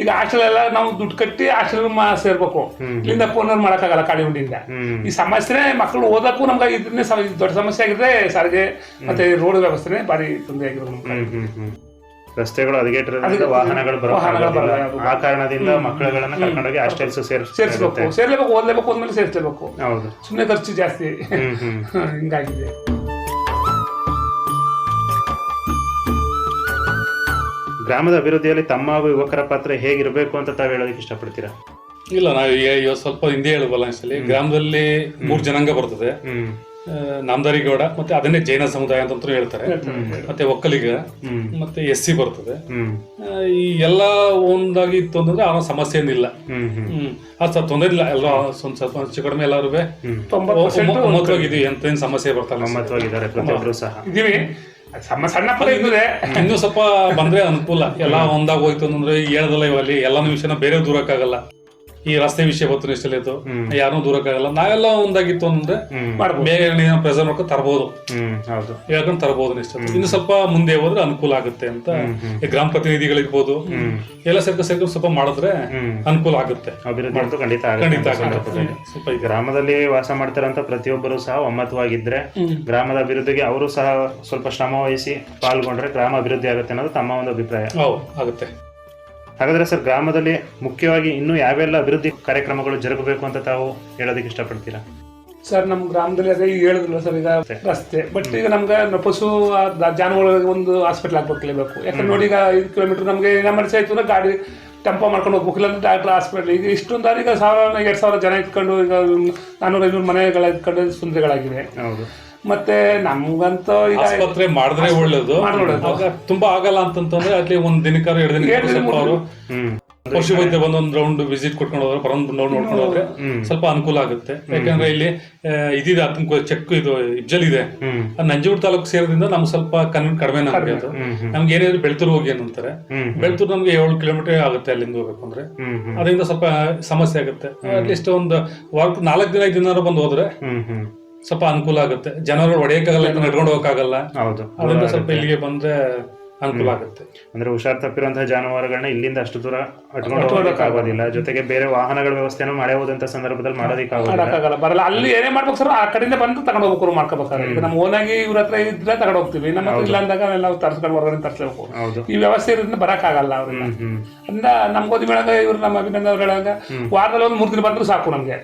ಈಗ ಹಾಸ್ಟೆಲ್ ಎಲ್ಲ ನಾವು ದುಡ್ಡು ಕಟ್ಟಿ ಹಾಸ್ಟೆಲ್ ಸೇರ್ಬೇಕು. ಇಲ್ಲಿಂದ ಫೋನ್ ಮಾಡಕ್ಕಾಗಲ್ಲ ಕಾಳಿ ಹುಂಡಿಯಿಂದ ಈ ಸಮಸ್ಯೆ ಮಕ್ಕಳು ಓದಕ್ಕೂ ನಮ್ಗೆ ಇದನ್ನೇ ದೊಡ್ಡ ಸಮಸ್ಯೆ ಆಗಿದೆ ಸಾರಿಗೆ ಮತ್ತೆ ರೋಡ್ ವ್ಯವಸ್ಥೆನೇ ಭಾರಿ ತೊಂದರೆ ಆಗಿರೋದು ನಮ್ಮ ಕಡೆ. ಹ್ಮ್ ಹ್ಮ್ ಹ್ಮ್. ರಸ್ತೆಗಳು ಹದಗೆಟ್ಟಿರೋದ್ರಿಂದ ವಾಹನಗಳು ಆ ಕಾರಣದಿಂದ ಮಕ್ಕಳುಗಳನ್ನ ಕರ್ಕೊಂಡೋಗಿ ಹಾಸ್ಟೆಲ್ಸ್ ಸೇರಿಸ್ಬೇಕು. ಸೇರಿಸ್ಬೇಕು ಸೇರ್ಲೇಬೇಕು ಓದ್ಲೇಬೇಕು ಅಂದ್ಮೇಲೆ ಸೇರಿಸಬೇಕು ಹೌದು. ಸುಮ್ಮನೆ ಖರ್ಚು ಜಾಸ್ತಿ. ಹಿಂಗಾಗಿದೆ. ಗ್ರಾಮದ ಅಭಿವೃದ್ಧಿಯಲ್ಲಿ ತಮ್ಮ ಹಾಗೂ ಯುವಕರ ಪಾತ್ರ ಹೇಗಿರಬೇಕು ಅಂತ ತಾವು ಹೇಳೋದಕ್ಕೆ ಇಷ್ಟಪಡ್ತೀರಾ? ಇಲ್ಲ ನಾವು ಈಗ ಇವತ್ತು ಸ್ವಲ್ಪ ಹಿಂದೆ ಹೇಳ್ಬೋದು ಅನ್ಸಲಿ ಗ್ರಾಮದಲ್ಲಿ ಮೂರು ಜನಾಂಗ ಬರ್ತದೆ. ಹ್ಮ್ ಆ, ನಾಮದಾರಿ ಗೌಡ ಮತ್ತೆ ಅದನ್ನೇ ಜೈನ ಸಮುದಾಯ ಅಂತ ಹೇಳ್ತಾರೆ. ಮತ್ತೆ ಒಕ್ಕಲಿಗ ಮತ್ತೆ ಎಸ್ ಸಿ ಬರ್ತದೆ ಈ ಎಲ್ಲ ಒಂದಾಗಿ ಇತ್ತು ಅವನ ಆ ಸಮಸ್ಯೆ ಏನಿಲ್ಲ ಹ್ಮ್ ಹ್ಮ್. ಹ್ಮ್. ಅದು ಸ್ವಲ್ಪ ತೊಂದರೆ ಇಲ್ಲ ಎಲ್ಲ ಸ್ವಲ್ಪ ಸ್ವಲ್ಪ ಹೆಚ್ಚು ಕಡಿಮೆ ಎಲ್ಲಾರು ಒಮ್ಮತವಾಗಿದೀವಿ ಎಂತ ಏನ್ ಸಮಸ್ಯೆ ಬರ್ತಾರೆ ಸಹ. ಇದೀವಿ ಸಣ್ಣ ಇನ್ನೂ ಸ್ವಲ್ಪ ಬಂದ್ರೆ ಅನುಕೂಲ. ಎಲ್ಲ ಒಂದಾಗ ಹೋಯ್ತು ಅಂದ್ರೆ ಹೇಳದಲ್ಲ ಹೇಳ್ದಲ್ಲ ಇವಲ್ಲಿ ಎಲ್ಲಾನು ವಿಷಯನ ಬೇರೆ ದೂರಕ್ಕಾಗಲ್ಲ. ಈ ರಸ್ತೆ ವಿಷಯ ಗೊತ್ತು ಇಷ್ಟಲ್ಲಿ ಇತ್ತು. ಯಾರನ್ನೂ ದೂರಕ್ಕಾಗಲ್ಲ ನಾವೆಲ್ಲ ಒಂದಾಗಿತ್ತು ಅಂದ್ರೆ ಬೇಗ ಪ್ರೆಸರ್ ಮಾಡ್ಕೊಂಡು ತರಬಹುದು ಹೌದು. ಹೇಳ್ಕೊಂಡು ತರಬಹುದು ನೆಕ್ಸ್ಟ್ ಇನ್ನು ಸ್ವಲ್ಪ ಮುಂದೆ ಹೋದ್ರೆ ಅನುಕೂಲ ಆಗುತ್ತೆ ಅಂತ ಈ ಗ್ರಾಮ ಪ್ರತಿನಿಧಿಗಳಿರ್ಬೋದು. ಎಲ್ಲ ಸರ್ಕಾರ ಸೇರ್ಕೊಂಡು ಸ್ವಲ್ಪ ಮಾಡಿದ್ರೆ ಅನುಕೂಲ ಆಗುತ್ತೆ. ಅಭಿವೃದ್ಧಿ ಖಂಡಿತ ಸ್ವಲ್ಪ ಗ್ರಾಮದಲ್ಲಿ ವಾಸ ಮಾಡ್ತಾರಂತ ಪ್ರತಿಯೊಬ್ಬರು ಸಹ ಒಮ್ಮತವಾಗಿದ್ರೆ ಗ್ರಾಮದ ಅಭಿವೃದ್ಧಿಗೆ ಅವರು ಸಹ ಸ್ವಲ್ಪ ಶ್ರಮ ವಹಿಸಿ ಪಾಲ್ಗೊಂಡ್ರೆ ಗ್ರಾಮ ಅಭಿವೃದ್ಧಿ ಆಗುತ್ತೆ ಅನ್ನೋದು ತಮ್ಮ ಒಂದು ಅಭಿಪ್ರಾಯ. ಹೌದು ಆಗುತ್ತೆ. ಹಾಗಾದ್ರೆ ಸರ್ ಗ್ರಾಮದಲ್ಲಿ ಮುಖ್ಯವಾಗಿ ಇನ್ನೂ ಯಾವೆಲ್ಲ ಅಭಿವೃದ್ಧಿ ಕಾರ್ಯಕ್ರಮಗಳು ಜರುಗಬೇಕು ಅಂತ ತಾವು ಹೇಳೋದಕ್ಕೆ ಇಷ್ಟಪಡ್ತೀರಾ? ಸರ್ ನಮ್ಮ ಗ್ರಾಮದಲ್ಲಿ ಅದೇ ಹೇಳಿದ್ರಲ್ಲ ಸರ್ ಈಗ ರಸ್ತೆ. ಬಟ್ ಈಗ ನಮ್ಗೆ ನಪಸು ಪಶು ಆ ಜಾನುವಾರುಗಳಿಗೆ ಒಂದು ಹಾಸ್ಪಿಟಲ್ ಹಾಕ್ಬೇಕಲೇಬೇಕು ಯಾಕಂದ್ರೆ ನೋಡಿ ಈಗ ಐದು ಕಿಲೋಮೀಟರ್ ನಮಗೆ ಎಮರ್ಜೆನ್ಸಿ ಆಯ್ತು ಅಂದ್ರೆ ಗಾಡಿ ಟೆಂಪೋ ಮಾಡ್ಕೊಂಡು ಹೋಗ್ಬೇಕು. ಇಲ್ಲಾಂದ್ರೆ ಡಾಕ್ಟರ್ ಹಾಸ್ಪಿಟಲ್ ಈಗ ಇಷ್ಟೊಂದು ಈಗ ಸಾವಿರ ಎರಡು ಸಾವಿರ ಜನ ಇಟ್ಕೊಂಡು ಈಗ ನಾನ್ನೂರ ಐನೂರು ಮನೆಗಳ ಇಟ್ಕೊಂಡು ತೊಂದರೆಗಳಾಗಿವೆ ಹೌದು. ಮತ್ತೆ ನಮ್ಗಂತೂ ಈಗ ಆಸ್ಪತ್ರೆ ಮಾಡಿದ್ರೆ ಒಳ್ಳೇದು. ಒಳ್ಳೇದು. ಆಗ ತುಂಬಾ ಆಗಲ್ಲ ಅಂತಂತಂದ್ರೆ ಅಲ್ಲಿ ಒಂದ್ ದಿನಕ್ಕಾರ ಎರಡು ದಿನ ಎರಡು ದಿನ ಸ್ವಲ್ಪ ಅವರು ಹ್ಮ್ ಪಶು ವೈದ್ಯ ಬಂದ್ ಒಂದ್ ರೌಂಡ್ ವಿಸಿಟ್ ಕೊಟ್ಕೊಂಡು ಹೋದ್ರೆ ಬರೋದ್ ನೋಡ್ಕೊಂಡು ಹೋದ್ರೆ ಸ್ವಲ್ಪ ಅನುಕೂಲ ಆಗುತ್ತೆ. ಯಾಕಂದ್ರೆ ಇಲ್ಲಿ ಆ, ಇದಿದೆ ಅದಕ್ಕೆ ಚೆಕ್ ಇದು ಇಬ್ಜಲ್ ಇದೆ ಹ್ಮ್. ಆ ನಂಜನಗೂಡು ತಾಲೂಕು ಸೇರೋದ್ರಿಂದ ನಮ್ಗೆ ಸ್ವಲ್ಪ ಕನ್ವೀನ್ ಕಡಿಮೆ ನಮ್ಗೆ ಅದು. ನಮ್ಗೆ ಏನಿದ್ರು ಬೆಳ್ತೂರು ಹೋಗಿ ಏನಂತಾರೆ. ಹ್ಮ್. ಬೆಳ್ತೂರು ನಮ್ಗೆ ಏಳು ಕಿಲೋಮೀಟರ್ ಆಗುತ್ತೆ ಅಲ್ಲಿಂದ ಹೋಗ್ಬೇಕು ಅಂದ್ರೆ. ಹ್ಮ್ ಹ್ಮ್. ಅದರಿಂದ ಸ್ವಲ್ಪ ಸಮಸ್ಯೆ ಆಗುತ್ತೆ. ಅಟ್ಲೀಸ್ಟ್ ಒಂದು ವಾರ ನಾಲ್ಕು ದಿನ ಐದು ದಿನ ಬಂದು ಹೋದ್ರೆ ಹ್ಮ್ ಹ್ಮ್. ಸ್ವಲ್ಪ ಅನುಕೂಲ ಆಗುತ್ತೆ. ಜನರು ಹೊಡೆಯಕ್ಕಾಗಲ್ಲ ನಡ್ಕೊಂಡು ಹೋಗಕ್ಕಾಗಲ್ಲ. ಹೌದು. ಅದರಿಂದ ಸ್ವಲ್ಪ ಇಲ್ಲಿಗೆ ಬಂದ್ರೆ ಅನುಕೂಲ ಆಗುತ್ತೆ. ಅಂದ್ರೆ ಹುಷಾರ್ ತಪ್ಪಿರುವಂತಹ ಜಾನುವಾರುಗಳನ್ನ ಇಲ್ಲಿಂದ ಅಷ್ಟು ದೂರ ಆಗೋದಿಲ್ಲ. ಜೊತೆಗೆ ಬೇರೆ ವಾಹನಗಳ ವ್ಯವಸ್ಥೆನೂ ಮಳೆ ಹೋದಂತ ಸಂದರ್ಭದಲ್ಲಿ ಮಾಡೋದಕ್ಕಾಗಲ್ಲ ಬರಲ್ಲ. ಅಲ್ಲಿ ಏನೇ ಮಾಡ್ಬೇಕು ಸರ್ ಆ ಕಡೆಯಿಂದ ಬಂದು ತಗೊಂಡು ಹೋಗ್ಬೇಕು ಮಾಡ್ಕೋಬೇಕಾದ್ರೆ ಈಗ ನಮ್ಮ ಓನಾಗಿ ಇವ್ರ ಹತ್ರ ಇದ್ರೆ ತಗೊಂಡು ಹೋಗ್ತೀವಿ. ನಮ್ಮ ಇಲ್ಲ ಅಂದಾಗ ನಾವು ತರ್ಸ್ಕೊಂಡು ಹೊರಗಡೆ ತರ್ಸ್ಲೇಬೇಕು. ಹೌದು. ಈ ವ್ಯವಸ್ಥೆ ಇರೋದ್ರಿಂದ ಬರಕ್ಕಾಗಲ್ಲ ಅವ್ರಿಂದ. ಹ್ಮ್ ಅಂದ ನಮ್ಗೋದಿ ಮೇಳಾಗ ಇವ್ರು ನಮ್ಮ ಅಭಿನಂದನ್ ಹೇಳಂಗ ವಾರದಲ್ಲಿ ಒಂದು ಮೂರು ದಿನ ಬಂದ್ರು ಸಾಕು ನಮ್ಗೆ.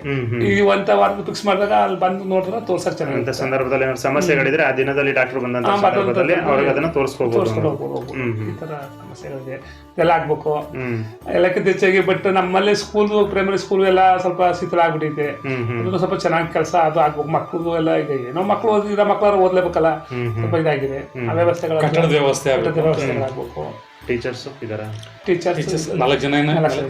ಈ ಒಂದ ವಾರದ ಫಿಕ್ಸ್ ಮಾಡಿದಾಗ ಅಲ್ಲಿ ಬಂದು ನೋಡಿದ್ರೆ ತೋರ್ಸಕ್ ಚೆನ್ನಾಗಿ ಸಂದರ್ಭದಲ್ಲಿ ಏನಾದ್ರು ಸಮಸ್ಯೆಗಳಿದ್ರೆ ಆ ದಿನದಲ್ಲಿ ಡಾಕ್ಟರ್ ಬಂದಂತ ಸಂದರ್ಭದಲ್ಲಿ ಅವ್ರಿಗೆ ಅದನ್ನ ತೋರಿಸ್ಕೋಬಹುದು ಹ್ಮ್ ಈ ತರ ಸಮಸ್ಯೆಗಳಿದೆ ಎಲ್ಲ ಆಗ್ಬೇಕು. ಎಲ್ಲಕ್ಕಿಂತ ಹೆಚ್ಚಾಗಿ ಬಟ್ ನಮ್ಮಲ್ಲಿ ಸ್ಕೂಲ್ ಪ್ರೈಮರಿ ಸ್ಕೂಲ್ ಎಲ್ಲ ಸ್ವಲ್ಪ ಶಿಥಿಲ ಹ್ಮ್ ಅದನ್ನು ಸ್ವಲ್ಪ ಚೆನ್ನಾಗಿ ಕೆಲಸ ಅದು ಆಗ್ಬೇಕು. ಮಕ್ಕಳು ಎಲ್ಲ ಈಗ ಏನೋ ಮಕ್ಕಳು ಓದಿದ್ರೆ ಮಕ್ಕಳು ಓದ್ಲೇಬೇಕಲ್ಲ. ಸ್ವಲ್ಪ ಇದಾಗಿದೆ. ಆ ವ್ಯವಸ್ಥೆಗಳು ಕಟ್ಟಡದ ವ್ಯವಸ್ಥೆ ವ್ಯವಸ್ಥೆಗಳಾಗಬೇಕು. ಟೀಚರ್ಸ್ ಇದಾರೆ? ಟೀಚರ್ಸ್ ನಾಲ್ಕು ಜನ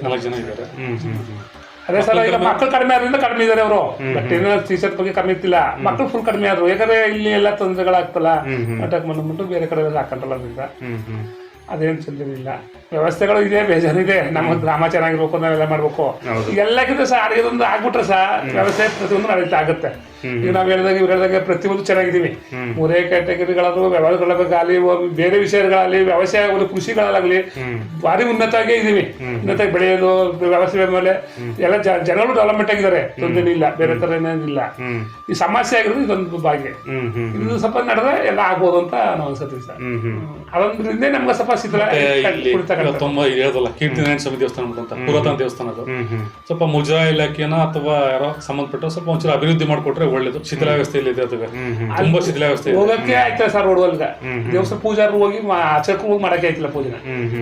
ನಾಲ್ಕು ಜನ ಇದ್ದಾರೆ. ಹ್ಮ್ ಹ್ಮ್ ಹ್ಮ್. ಅದೇ ಸಲ ಈಗ ಮಕ್ಕಳು ಕಡಿಮೆ ಆದ್ರಿಂದ ಕಡಿಮೆ ಇದಾರೆ ಅವರು. ಬಟ್ ಏನೋ ಟೀಚರ್ ಬಗ್ಗೆ ಕಮ್ಮಿ ಇತ್ತಿಲ್ಲ ಮಕ್ಕಳು ಫುಲ್ ಕಡಿಮೆ ಆದ್ರು. ಯಾಕಂದ್ರೆ ಇಲ್ಲಿ ಎಲ್ಲ ತೊಂದರೆಗಳಾಗ್ತಲ್ಲ ಅಟ್ಯಾಕ್ ಮಾಡ್ಬಿಟ್ಟು ಬೇರೆ ಕಡೆ ಎಲ್ಲ ಹಾಕೊಂಡಲ್ಲ ಅದರಿಂದ. ಅದೇನ್ ಚಿಂತನಿಲ್ಲ ವ್ಯವಸ್ಥೆಗಳು ಇದೆ ಬೇಜಾರಿದೆ. ನಮ್ಮ ಗ್ರಾಮ ಚೆನ್ನಾಗಿರ್ಬೇಕು ನಾವೆಲ್ಲ ಮಾಡ್ಬೇಕು. ಎಲ್ಲಕ್ಕಿಂತ ಸಹ ಅಡಿಗೆದೊಂದು ಆಗ್ಬಿಟ್ರೆ ಸಹ ವ್ಯವಸ್ಥೆ ಪ್ರತಿಯೊಂದು ನಡೀತಾ ಆಗುತ್ತೆ. ಈಗ ನಾವು ಹೇಳಿದಾಗ ಇವ್ರು ಹೇಳಿದಾಗ ಪ್ರತಿಯೊಂದು ಚೆನ್ನಾಗಿದ್ದೀವಿ. ಮೂರೇ ಕ್ಯಾಟಗರಿಗಳಾದ್ರು ವ್ಯವಹಾರಗಳಾಗಲಿ ಬೇರೆ ವಿಷಯಗಳಾಗಲಿ ವ್ಯವಸಾಯ ಒಂದು ಕೃಷಿಗಳಾಗಲಿ ಭಾರಿ ಉನ್ನತವಾಗೇ ಇದ್ದೀವಿ. ಉನ್ನತ ಬೆಳೆಯೋದು ವ್ಯವಸಾಯ ಮೇಲೆ ಎಲ್ಲ ಜ- ಜನಗಳು ಡೆವಲಪ್ಮೆಂಟ್ ಆಗಿದ್ದಾರೆ. ತೊಂದರೆ ಇಲ್ಲ ಬೇರೆ ತರ ಏನೇನಿಲ್ಲ ಈ ಸಮಸ್ಯೆ ಆಗಿರೋದು ಇದೊಂದು ಭಾಗ್ಯ. ಇದು ಸ್ವಲ್ಪ ನಡೆದ್ರೆ ಎಲ್ಲ ಆಗ್ಬೋದು ಅಂತ ನಾವು ಸತ್ಯ ಸರ್. ಅದೊಂದ್ರಿಂದ ನಮ್ಗೆ ಸ್ವಲ್ಪ ಸಿದ್ಧ ತುಂಬಾ ಹೇಳೋದಲ್ಲ ಕೀರ್ತಿನಾರಾಯಣ ಸ್ವಾಮಿ ದೇವಸ್ಥಾನ ಅಂತ ಪುರಾತನ ದೇವಸ್ಥಾನ ಅದು. ಸ್ವಲ್ಪ ಮುಜಾ ಇಲಾಖೆನ ಅಥವಾ ಯಾರೋ ಸಂಬಂಧಪಟ್ಟ ಸ್ವಲ್ಪ ಒಂಚೂರು ಅಭಿವೃದ್ಧಿ ಮಾಡ್ಕೊಟ್ರೆ ಒಳ್ಳೇದು. ಶಿಥಿಲಾವಸ್ಥೆಯಲ್ಲಿ ಇದೆ ಅದು ತುಂಬಾ ಶಿಥಿಲಾವಸ್ಥೆ ಇದೆ. ಹೋಗಕ್ಕೆ ಆಯ್ತಾ ಸರ್ ರೋಡ್ವಲ್ಗ ದೇವಸ್ಥಾನ ಪೂಜಾರು ಹೋಗಿ ಆಚರಣೆ ಹೋಗಿ ಮಾಡಕ್ಕೆ ಆಯ್ತಿಲ್ಲ ಪೂಜೆನ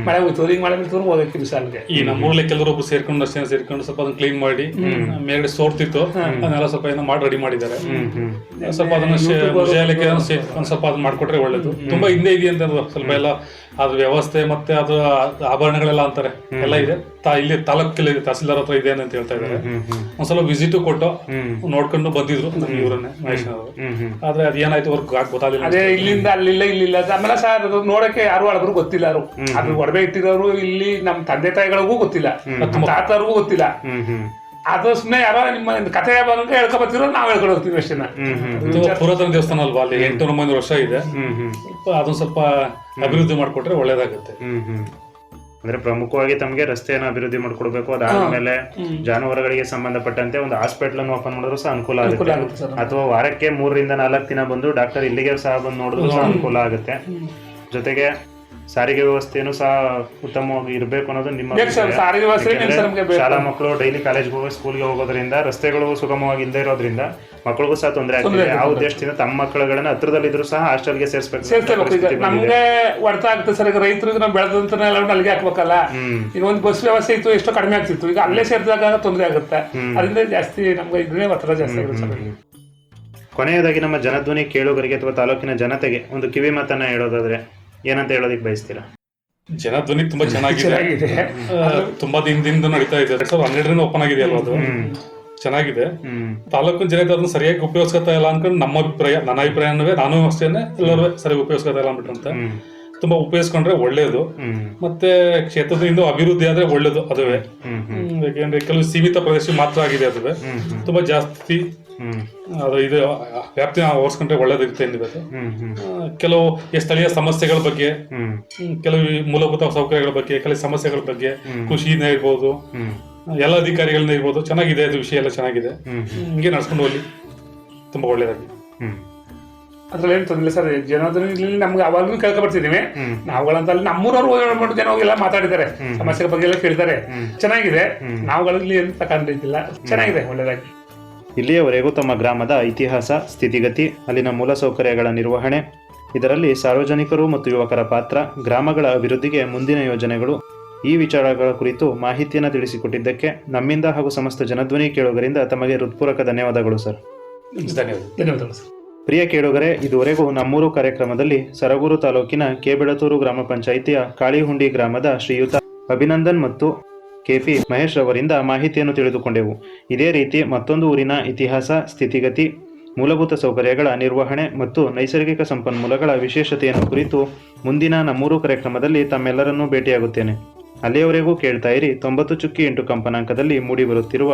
ಮಳೆ ಹೋಯ್ತು ಈಗ ಮಳೆ ಬಿಡ್ತು ಹೋಗಕ್ಕೆ ಸಾಲಿಗೆ ಈ ನಮ್ಮೂರ್ಲೆ ಕೆಲವರು ಒಬ್ರು ಸೇರ್ಕೊಂಡು ಅಷ್ಟೇ ಸೇರ್ಕೊಂಡು ಸ್ವಲ್ಪ ಅದನ್ನ ಕ್ಲೀನ್ ಮಾಡಿ ಮೇಲ್ಗಡೆ ಸೋರ್ತಿತ್ತು. ಅದನ್ನೆಲ್ಲ ಸ್ವಲ್ಪ ಏನೋ ಮಾಡಿ ರೆಡಿ ಮಾಡಿದ್ದಾರೆ. ಸ್ವಲ್ಪ ಅದನ್ನ ಒಂದ್ ಸ್ವಲ್ಪ ಅದನ್ನ ಮಾಡ್ಕೊಟ್ರೆ ಒಳ್ಳೇದು. ತುಂಬಾ ಹಿಂದೆ ಇದೆ ಅಂತ ಸ್ವಲ್ಪ ಎಲ್ಲ ಅದ್ರ ವ್ಯವಸ್ಥೆ ಮತ್ತೆ ಅದು ಆಭರಣಗಳೆಲ್ಲ ಅಂತಾರೆ. ಎಲ್ಲ ಇದೆ. ಇಲ್ಲಿ ಇಲ್ಲಿ ಇದೆ ತಹಸೀಲ್ದಾರ್ ಹತ್ರ ಇದೆ ಅಂತ ಹೇಳ್ತಾ ಇದ್ದಾರೆ. ಒಂದ್ಸಲ ವಿಸಿಟ್ ಕೊಟ್ಟು ನೋಡ್ಕೊಂಡು ಬಂದಿದ್ರು ಇವರನ್ನೇ ಮಹೇಶ್ ಅವರು. ಆದ್ರೆ ಅದ್ ಏನಾಯ್ತು ಅವ್ರಿಗೆ ಗೊತ್ತಾಗಲಿಲ್ಲ ಅದೇ ಇಲ್ಲಿಂದ ಅಲ್ಲಿಲ್ಲ ಇಲ್ಲಿಲ್ಲ. ಅದು ಆಮೇಲೆ ಸರ್ ಅದು ನೋಡಕ್ಕೆ ಯಾರು ಅಳದ್ರು ಗೊತ್ತಿಲ್ಲ ಅವರು ಅದು ಒಡವೆ ಇಟ್ಟಿರೋರು ಇಲ್ಲಿ ನಮ್ಮ ತಂದೆ ತಾಯಿಗಳಿಗೂ ಗೊತ್ತಿಲ್ಲ. ತಾತರಿಗೂ ಗೊತ್ತಿಲ್ಲ. ಅದು ಸುಮ್ಮನೆ ಯಾರೋ ನಿಮ್ಮ ಕಥೆ ಬಂದ್ರೆ ಹೇಳ್ಕೊ ಬರ್ತಿರೋ ನಾವು ಹೇಳ್ಕೊಂಡು ಹೋಗ್ತೀವಿ ಅಷ್ಟೇನ. ಇದು ಪುರಾತನ ದೇವಸ್ಥಾನ ಅಲ್ವಾ ಅಲ್ಲಿ? ಎಂಟು ಒಂಬೈನೂರು ವರ್ಷ ಇದೆ. ಹ್ಮ್ ಹ್ಮ್. ಸ್ವಲ್ಪ ಅಭಿವೃದ್ಧಿ ಮಾಡಿಕೊಟ್ರೆ ಒಳ್ಳೇದಾಗುತ್ತೆ. ಹ್ಮ್ ಹ್ಮ್. ಅಂದ್ರೆ ಪ್ರಮುಖವಾಗಿ ತಮಗೆ ರಸ್ತೆಯನ್ನು ಅಭಿವೃದ್ಧಿ ಮಾಡ್ಕೊಡ್ಬೇಕು. ಅದಾದ್ಮೇಲೆ ಜಾನುವಾರುಗಳಿಗೆ ಸಂಬಂಧಪಟ್ಟಂತೆ ಒಂದು ಹಾಸ್ಪಿಟಲ್ ಅನ್ನು ಓಪನ್ ಮಾಡಿದ್ರು ಸಹ ಅನುಕೂಲ ಆಗುತ್ತೆ. ಅಥವಾ ವಾರಕ್ಕೆ ಮೂರರಿಂದ ನಾಲ್ಕು ದಿನ ಬಂದು ಡಾಕ್ಟರ್ ಇಲ್ಲಿಗೆ ಸಹ ಬಂದು ನೋಡಿದ್ರು ಸಹ ಅನುಕೂಲ ಆಗುತ್ತೆ. ಜೊತೆಗೆ ಸಾರಿಗೆ ವ್ಯವಸ್ಥೆನೂ ಸಹ ಉತ್ತಮವಾಗಿ ಇರಬೇಕು ಅನ್ನೋದು ನಿಮ್ಮ ಬೇಕು ಸರ್, ಅಭಿಪ್ರಾಯ. ಸಾರಿಗೆ ವ್ಯವಸ್ಥೆ ಬೇಕು ಯಾಕೆಂದ್ರೆ ಸರ್ ನಮ್ಗೆ ಬೇಕು. ಶಾಲಾ ಮಕ್ಕಳು ಡೈಲಿ ಕಾಲೇಜ್ಗೆ ಹೋಗಿ ಸ್ಕೂಲ್ಗೆ ಹೋಗೋದ್ರಿಂದ ರಸ್ತೆಗಳು ಸುಗಮವಾಗಿ ಇಲ್ಲದೆ ಇರೋದ್ರಿಂದ ಮಕ್ಕಳಿಗೂ ಸಹ ತೊಂದರೆ ಆಗ್ತಿದೆ. ಆ. ಉದ್ದೇಶದಿಂದ ತಮ್ಮ ಮಕ್ಕಳುಗಳನ್ನ ಹತ್ರದಲ್ಲಿದ್ರು ಸಹ ಹಾಸ್ಟೆಲ್ಗೆ ಸೇರಿಸಬೇಕು ಈಗ ನಮ್ಗೆ ಹೊಡ್ತಾ ಆಗ್ತದೆ ಸರ್ ಈಗ ರೈತರಿಗೆ ನಾವು ಬೆಳೆದಂತ ಅಲ್ಲಿಗೆ ಹಾಕ್ಬೇಕಲ್ಲ. ಈಗ ಒಂದು ಬಸ್ ವ್ಯವಸ್ಥೆ ಇತ್ತು ಎಷ್ಟೋ ಕಡಿಮೆ ಆಗ್ತಿತ್ತು. ಈಗ ಅಲ್ಲೇ ಸೇರಿದಾಗ ತೊಂದರೆ ಆಗುತ್ತೆ. ಅದರಿಂದ ಜಾಸ್ತಿ ನಮ್ಗೆ ಇದನ್ನೇ ಒತ್ತಡ ಜಾಸ್ತಿ ಆಗುತ್ತೆ ಸರ್ ಇಲ್ಲಿ. ಕೊನೆಯದಾಗಿ ನಮ್ಮ ಜನಧ್ವನಿ ಕೇಳುಗರಿಗೆ ಅಥವಾ ತಾಲೂಕಿನ ಜನತೆಗೆ ಒಂದು ಕಿವಿ ಮಾತನ್ನ ಹೇಳೋದಾದ್ರೆ ಏನಂತ ಹೇಳೋದಿಕ್ ಬಯಸ್ತೀರಾ? ಜನಧ್ವನಿ ತುಂಬಾ ಚೆನ್ನಾಗಿದೆ. ತುಂಬಾ ದಿನದಿಂದ ನಡೀತಾ ಇದೆ. ಎರಡ್ ಸಾವಿರದ ಹನ್ನೆರಡರಿಂದ ಓಪನ್ ಆಗಿದೆ ಅಲ್ವಾ ಅದು? ಚೆನ್ನಾಗಿದೆ. ಹ್ಮ್. ತಾಲೂಕು ಜನತೆ ಅದನ್ನ ಸರಿಯಾಗಿ ಉಪಯೋಗಿಸ್ಕೊತಾ ಇಲ್ಲ ಅನ್ಕೊಂಡು ನಮ್ಮ ಅಭಿಪ್ರಾಯ ನನ್ನ ಅಭಿಪ್ರಾಯ ಅನ್ನವೇ ನಾನು ಅಷ್ಟೇನೆ ಎಲ್ಲರೂ ಸರಿಯಾಗಿ ಉಪಯೋಗಿಸ್ಕೊತಾ ಇಲ್ಲ ಅಂದ್ಬಿಟ್ಟು ಹ್ಮ್. ತುಂಬಾ ಉಪಯೋಗಿಸ್ಕೊಂಡ್ರೆ ಒಳ್ಳೇದು. ಮತ್ತೆ ಕ್ಷೇತ್ರದಿಂದ ಅಭಿವೃದ್ಧಿ ಆದ್ರೆ ಒಳ್ಳೇದು ಅದುವೇ. ಯಾಕೆಂದ್ರೆ ಕೆಲವು ಸೀಮಿತ ಪ್ರದೇಶ ಮಾತ್ರ ಆಗಿದೆ ಅದುವೇ. ತುಂಬಾ ಜಾಸ್ತಿ ಅದು ಇದು ವ್ಯಾಪ್ತಿ ಓಡಿಸ್ಕೊಂಡ್ರೆ ಒಳ್ಳೇದಿರುತ್ತೆ ಏನಿರುತ್ತೆ ಕೆಲವು ಸ್ಥಳೀಯ ಸಮಸ್ಯೆಗಳ ಬಗ್ಗೆ ಕೆಲವು ಮೂಲಭೂತ ಸೌಕರ್ಯಗಳ ಬಗ್ಗೆ ಕೆಲವು ಸಮಸ್ಯೆಗಳ ಬಗ್ಗೆ ಕೃಷಿಯಿಂದ ಇರ್ಬೋದು ಎಲ್ಲ ಅಧಿಕಾರಿಗಳನ್ನ ಇರ್ಬೋದು ಚೆನ್ನಾಗಿದೆ ಅದು ವಿಷಯ ಎಲ್ಲ ಚೆನ್ನಾಗಿದೆ. ಹಿಂಗೆ ನಡ್ಸ್ಕೊಂಡು ಹೋಗ್ಲಿ ತುಂಬಾ ಒಳ್ಳೇದಾಗಿ ಹ್ಮ್. ಅದ್ರಲ್ಲಿ ಏನು ತೊಂದರೆ ಇಲ್ಲ ಸರ್. ಜನದಲ್ಲಿ ನಮ್ಗೆ ಅವಾಗ್ಲೂ ಕೇಳ್ಕೊಬರ್ತಿದ್ದೀವಿ. ನಾವುಗಳಂತ ಅಲ್ಲಿ ನಮ್ಮೂರವ್ರು ಓಡಾಡ್ಬಿಟ್ಟು ಜನ ಹೋಗಿಲ್ಲ ಮಾತಾಡಿದ್ದಾರೆ. ಸಮಸ್ಯೆ ಬಗ್ಗೆ ಎಲ್ಲ ಕೇಳಿದ್ದಾರೆ. ಚೆನ್ನಾಗಿದೆ. ನಾವುಗಳಲ್ಲಿ ಏನು ತಗೊಂಡಿದ್ದಿಲ್ಲ ಚೆನ್ನಾಗಿದೆ ಒಳ್ಳೇದಾಗಿ. ಇಲ್ಲಿಯವರೆಗೂ ತಮ್ಮ ಗ್ರಾಮದ ಇತಿಹಾಸ ಸ್ಥಿತಿಗತಿ ಅಲ್ಲಿನ ಮೂಲಸೌಕರ್ಯಗಳ ನಿರ್ವಹಣೆ ಇದರಲ್ಲಿ ಸಾರ್ವಜನಿಕರು ಮತ್ತು ಯುವಕರ ಪಾತ್ರ ಗ್ರಾಮಗಳ ಅಭಿವೃದ್ಧಿಗೆ ಮುಂದಿನ ಯೋಜನೆಗಳು ಈ ವಿಚಾರಗಳ ಕುರಿತು ಮಾಹಿತಿಯನ್ನು ತಿಳಿಸಿಕೊಟ್ಟಿದ್ದಕ್ಕೆ ನಮ್ಮಿಂದ ಹಾಗೂ ಸಮಸ್ತ ಜನಧ್ವನಿ ಕೇಳುಗರಿಂದ ತಮಗೆ ಹೃತ್ಪೂರ್ವಕ ಧನ್ಯವಾದಗಳು ಸರ್. ಧನ್ಯವಾದ. ಧನ್ಯವಾದಗಳು ಸರ್. ಪ್ರಿಯ ಕೇಳುಗರೆ, ಇದುವರೆಗೂ ನಮ್ಮೂರು ಕಾರ್ಯಕ್ರಮದಲ್ಲಿ ಸರಗೂರು ತಾಲೂಕಿನ ಕೆಬೆಳತೂರು ಗ್ರಾಮ ಪಂಚಾಯಿತಿಯ ಕಾಳಿಹುಂಡಿ ಗ್ರಾಮದ ಶ್ರೀಯುತ ಅಭಿನಂದನ್ ಮತ್ತು ಕೆಪಿ ಮಹೇಶ್ ಅವರಿಂದ ಮಾಹಿತಿಯನ್ನು ತಿಳಿದುಕೊಂಡೆವು. ಇದೇ ರೀತಿ ಮತ್ತೊಂದು ಊರಿನ ಇತಿಹಾಸ, ಸ್ಥಿತಿಗತಿ, ಮೂಲಭೂತ ಸೌಕರ್ಯಗಳ ನಿರ್ವಹಣೆ ಮತ್ತು ನೈಸರ್ಗಿಕ ಸಂಪನ್ಮೂಲಗಳ ವಿಶೇಷತೆಯನ್ನು ಕುರಿತು ಮುಂದಿನ ನಮ್ಮೂರು ಕಾರ್ಯಕ್ರಮದಲ್ಲಿ ತಮ್ಮೆಲ್ಲರನ್ನೂ ಭೇಟಿಯಾಗುತ್ತೇನೆ. ಅಲ್ಲಿಯವರೆಗೂ ಕೇಳ್ತಾ ಇರಿ, ತೊಂಬತ್ತು ಚುಕ್ಕಿ ಎಂಟು ಕಂಪನಾಂಕದಲ್ಲಿ ಮೂಡಿಬರುತ್ತಿರುವ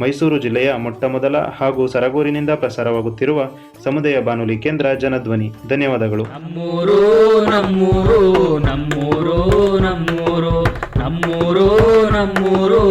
ಮೈಸೂರು ಜಿಲ್ಲೆಯ ಮೊಟ್ಟಮೊದಲ ಹಾಗೂ ಸರಗೂರಿನಿಂದ ಪ್ರಸಾರವಾಗುತ್ತಿರುವ ಸಮುದಾಯ ಬಾನುಲಿ ಕೇಂದ್ರ ಜನಧ್ವನಿ. ಧನ್ಯವಾದಗಳು. ನಮ್ಮೂರು ನಮ್ಮೂರು ನಮ್ಮೂರು ನಮ್ಮೂರು ನಮ್ಮೂರು ನಮ್ಮೂರು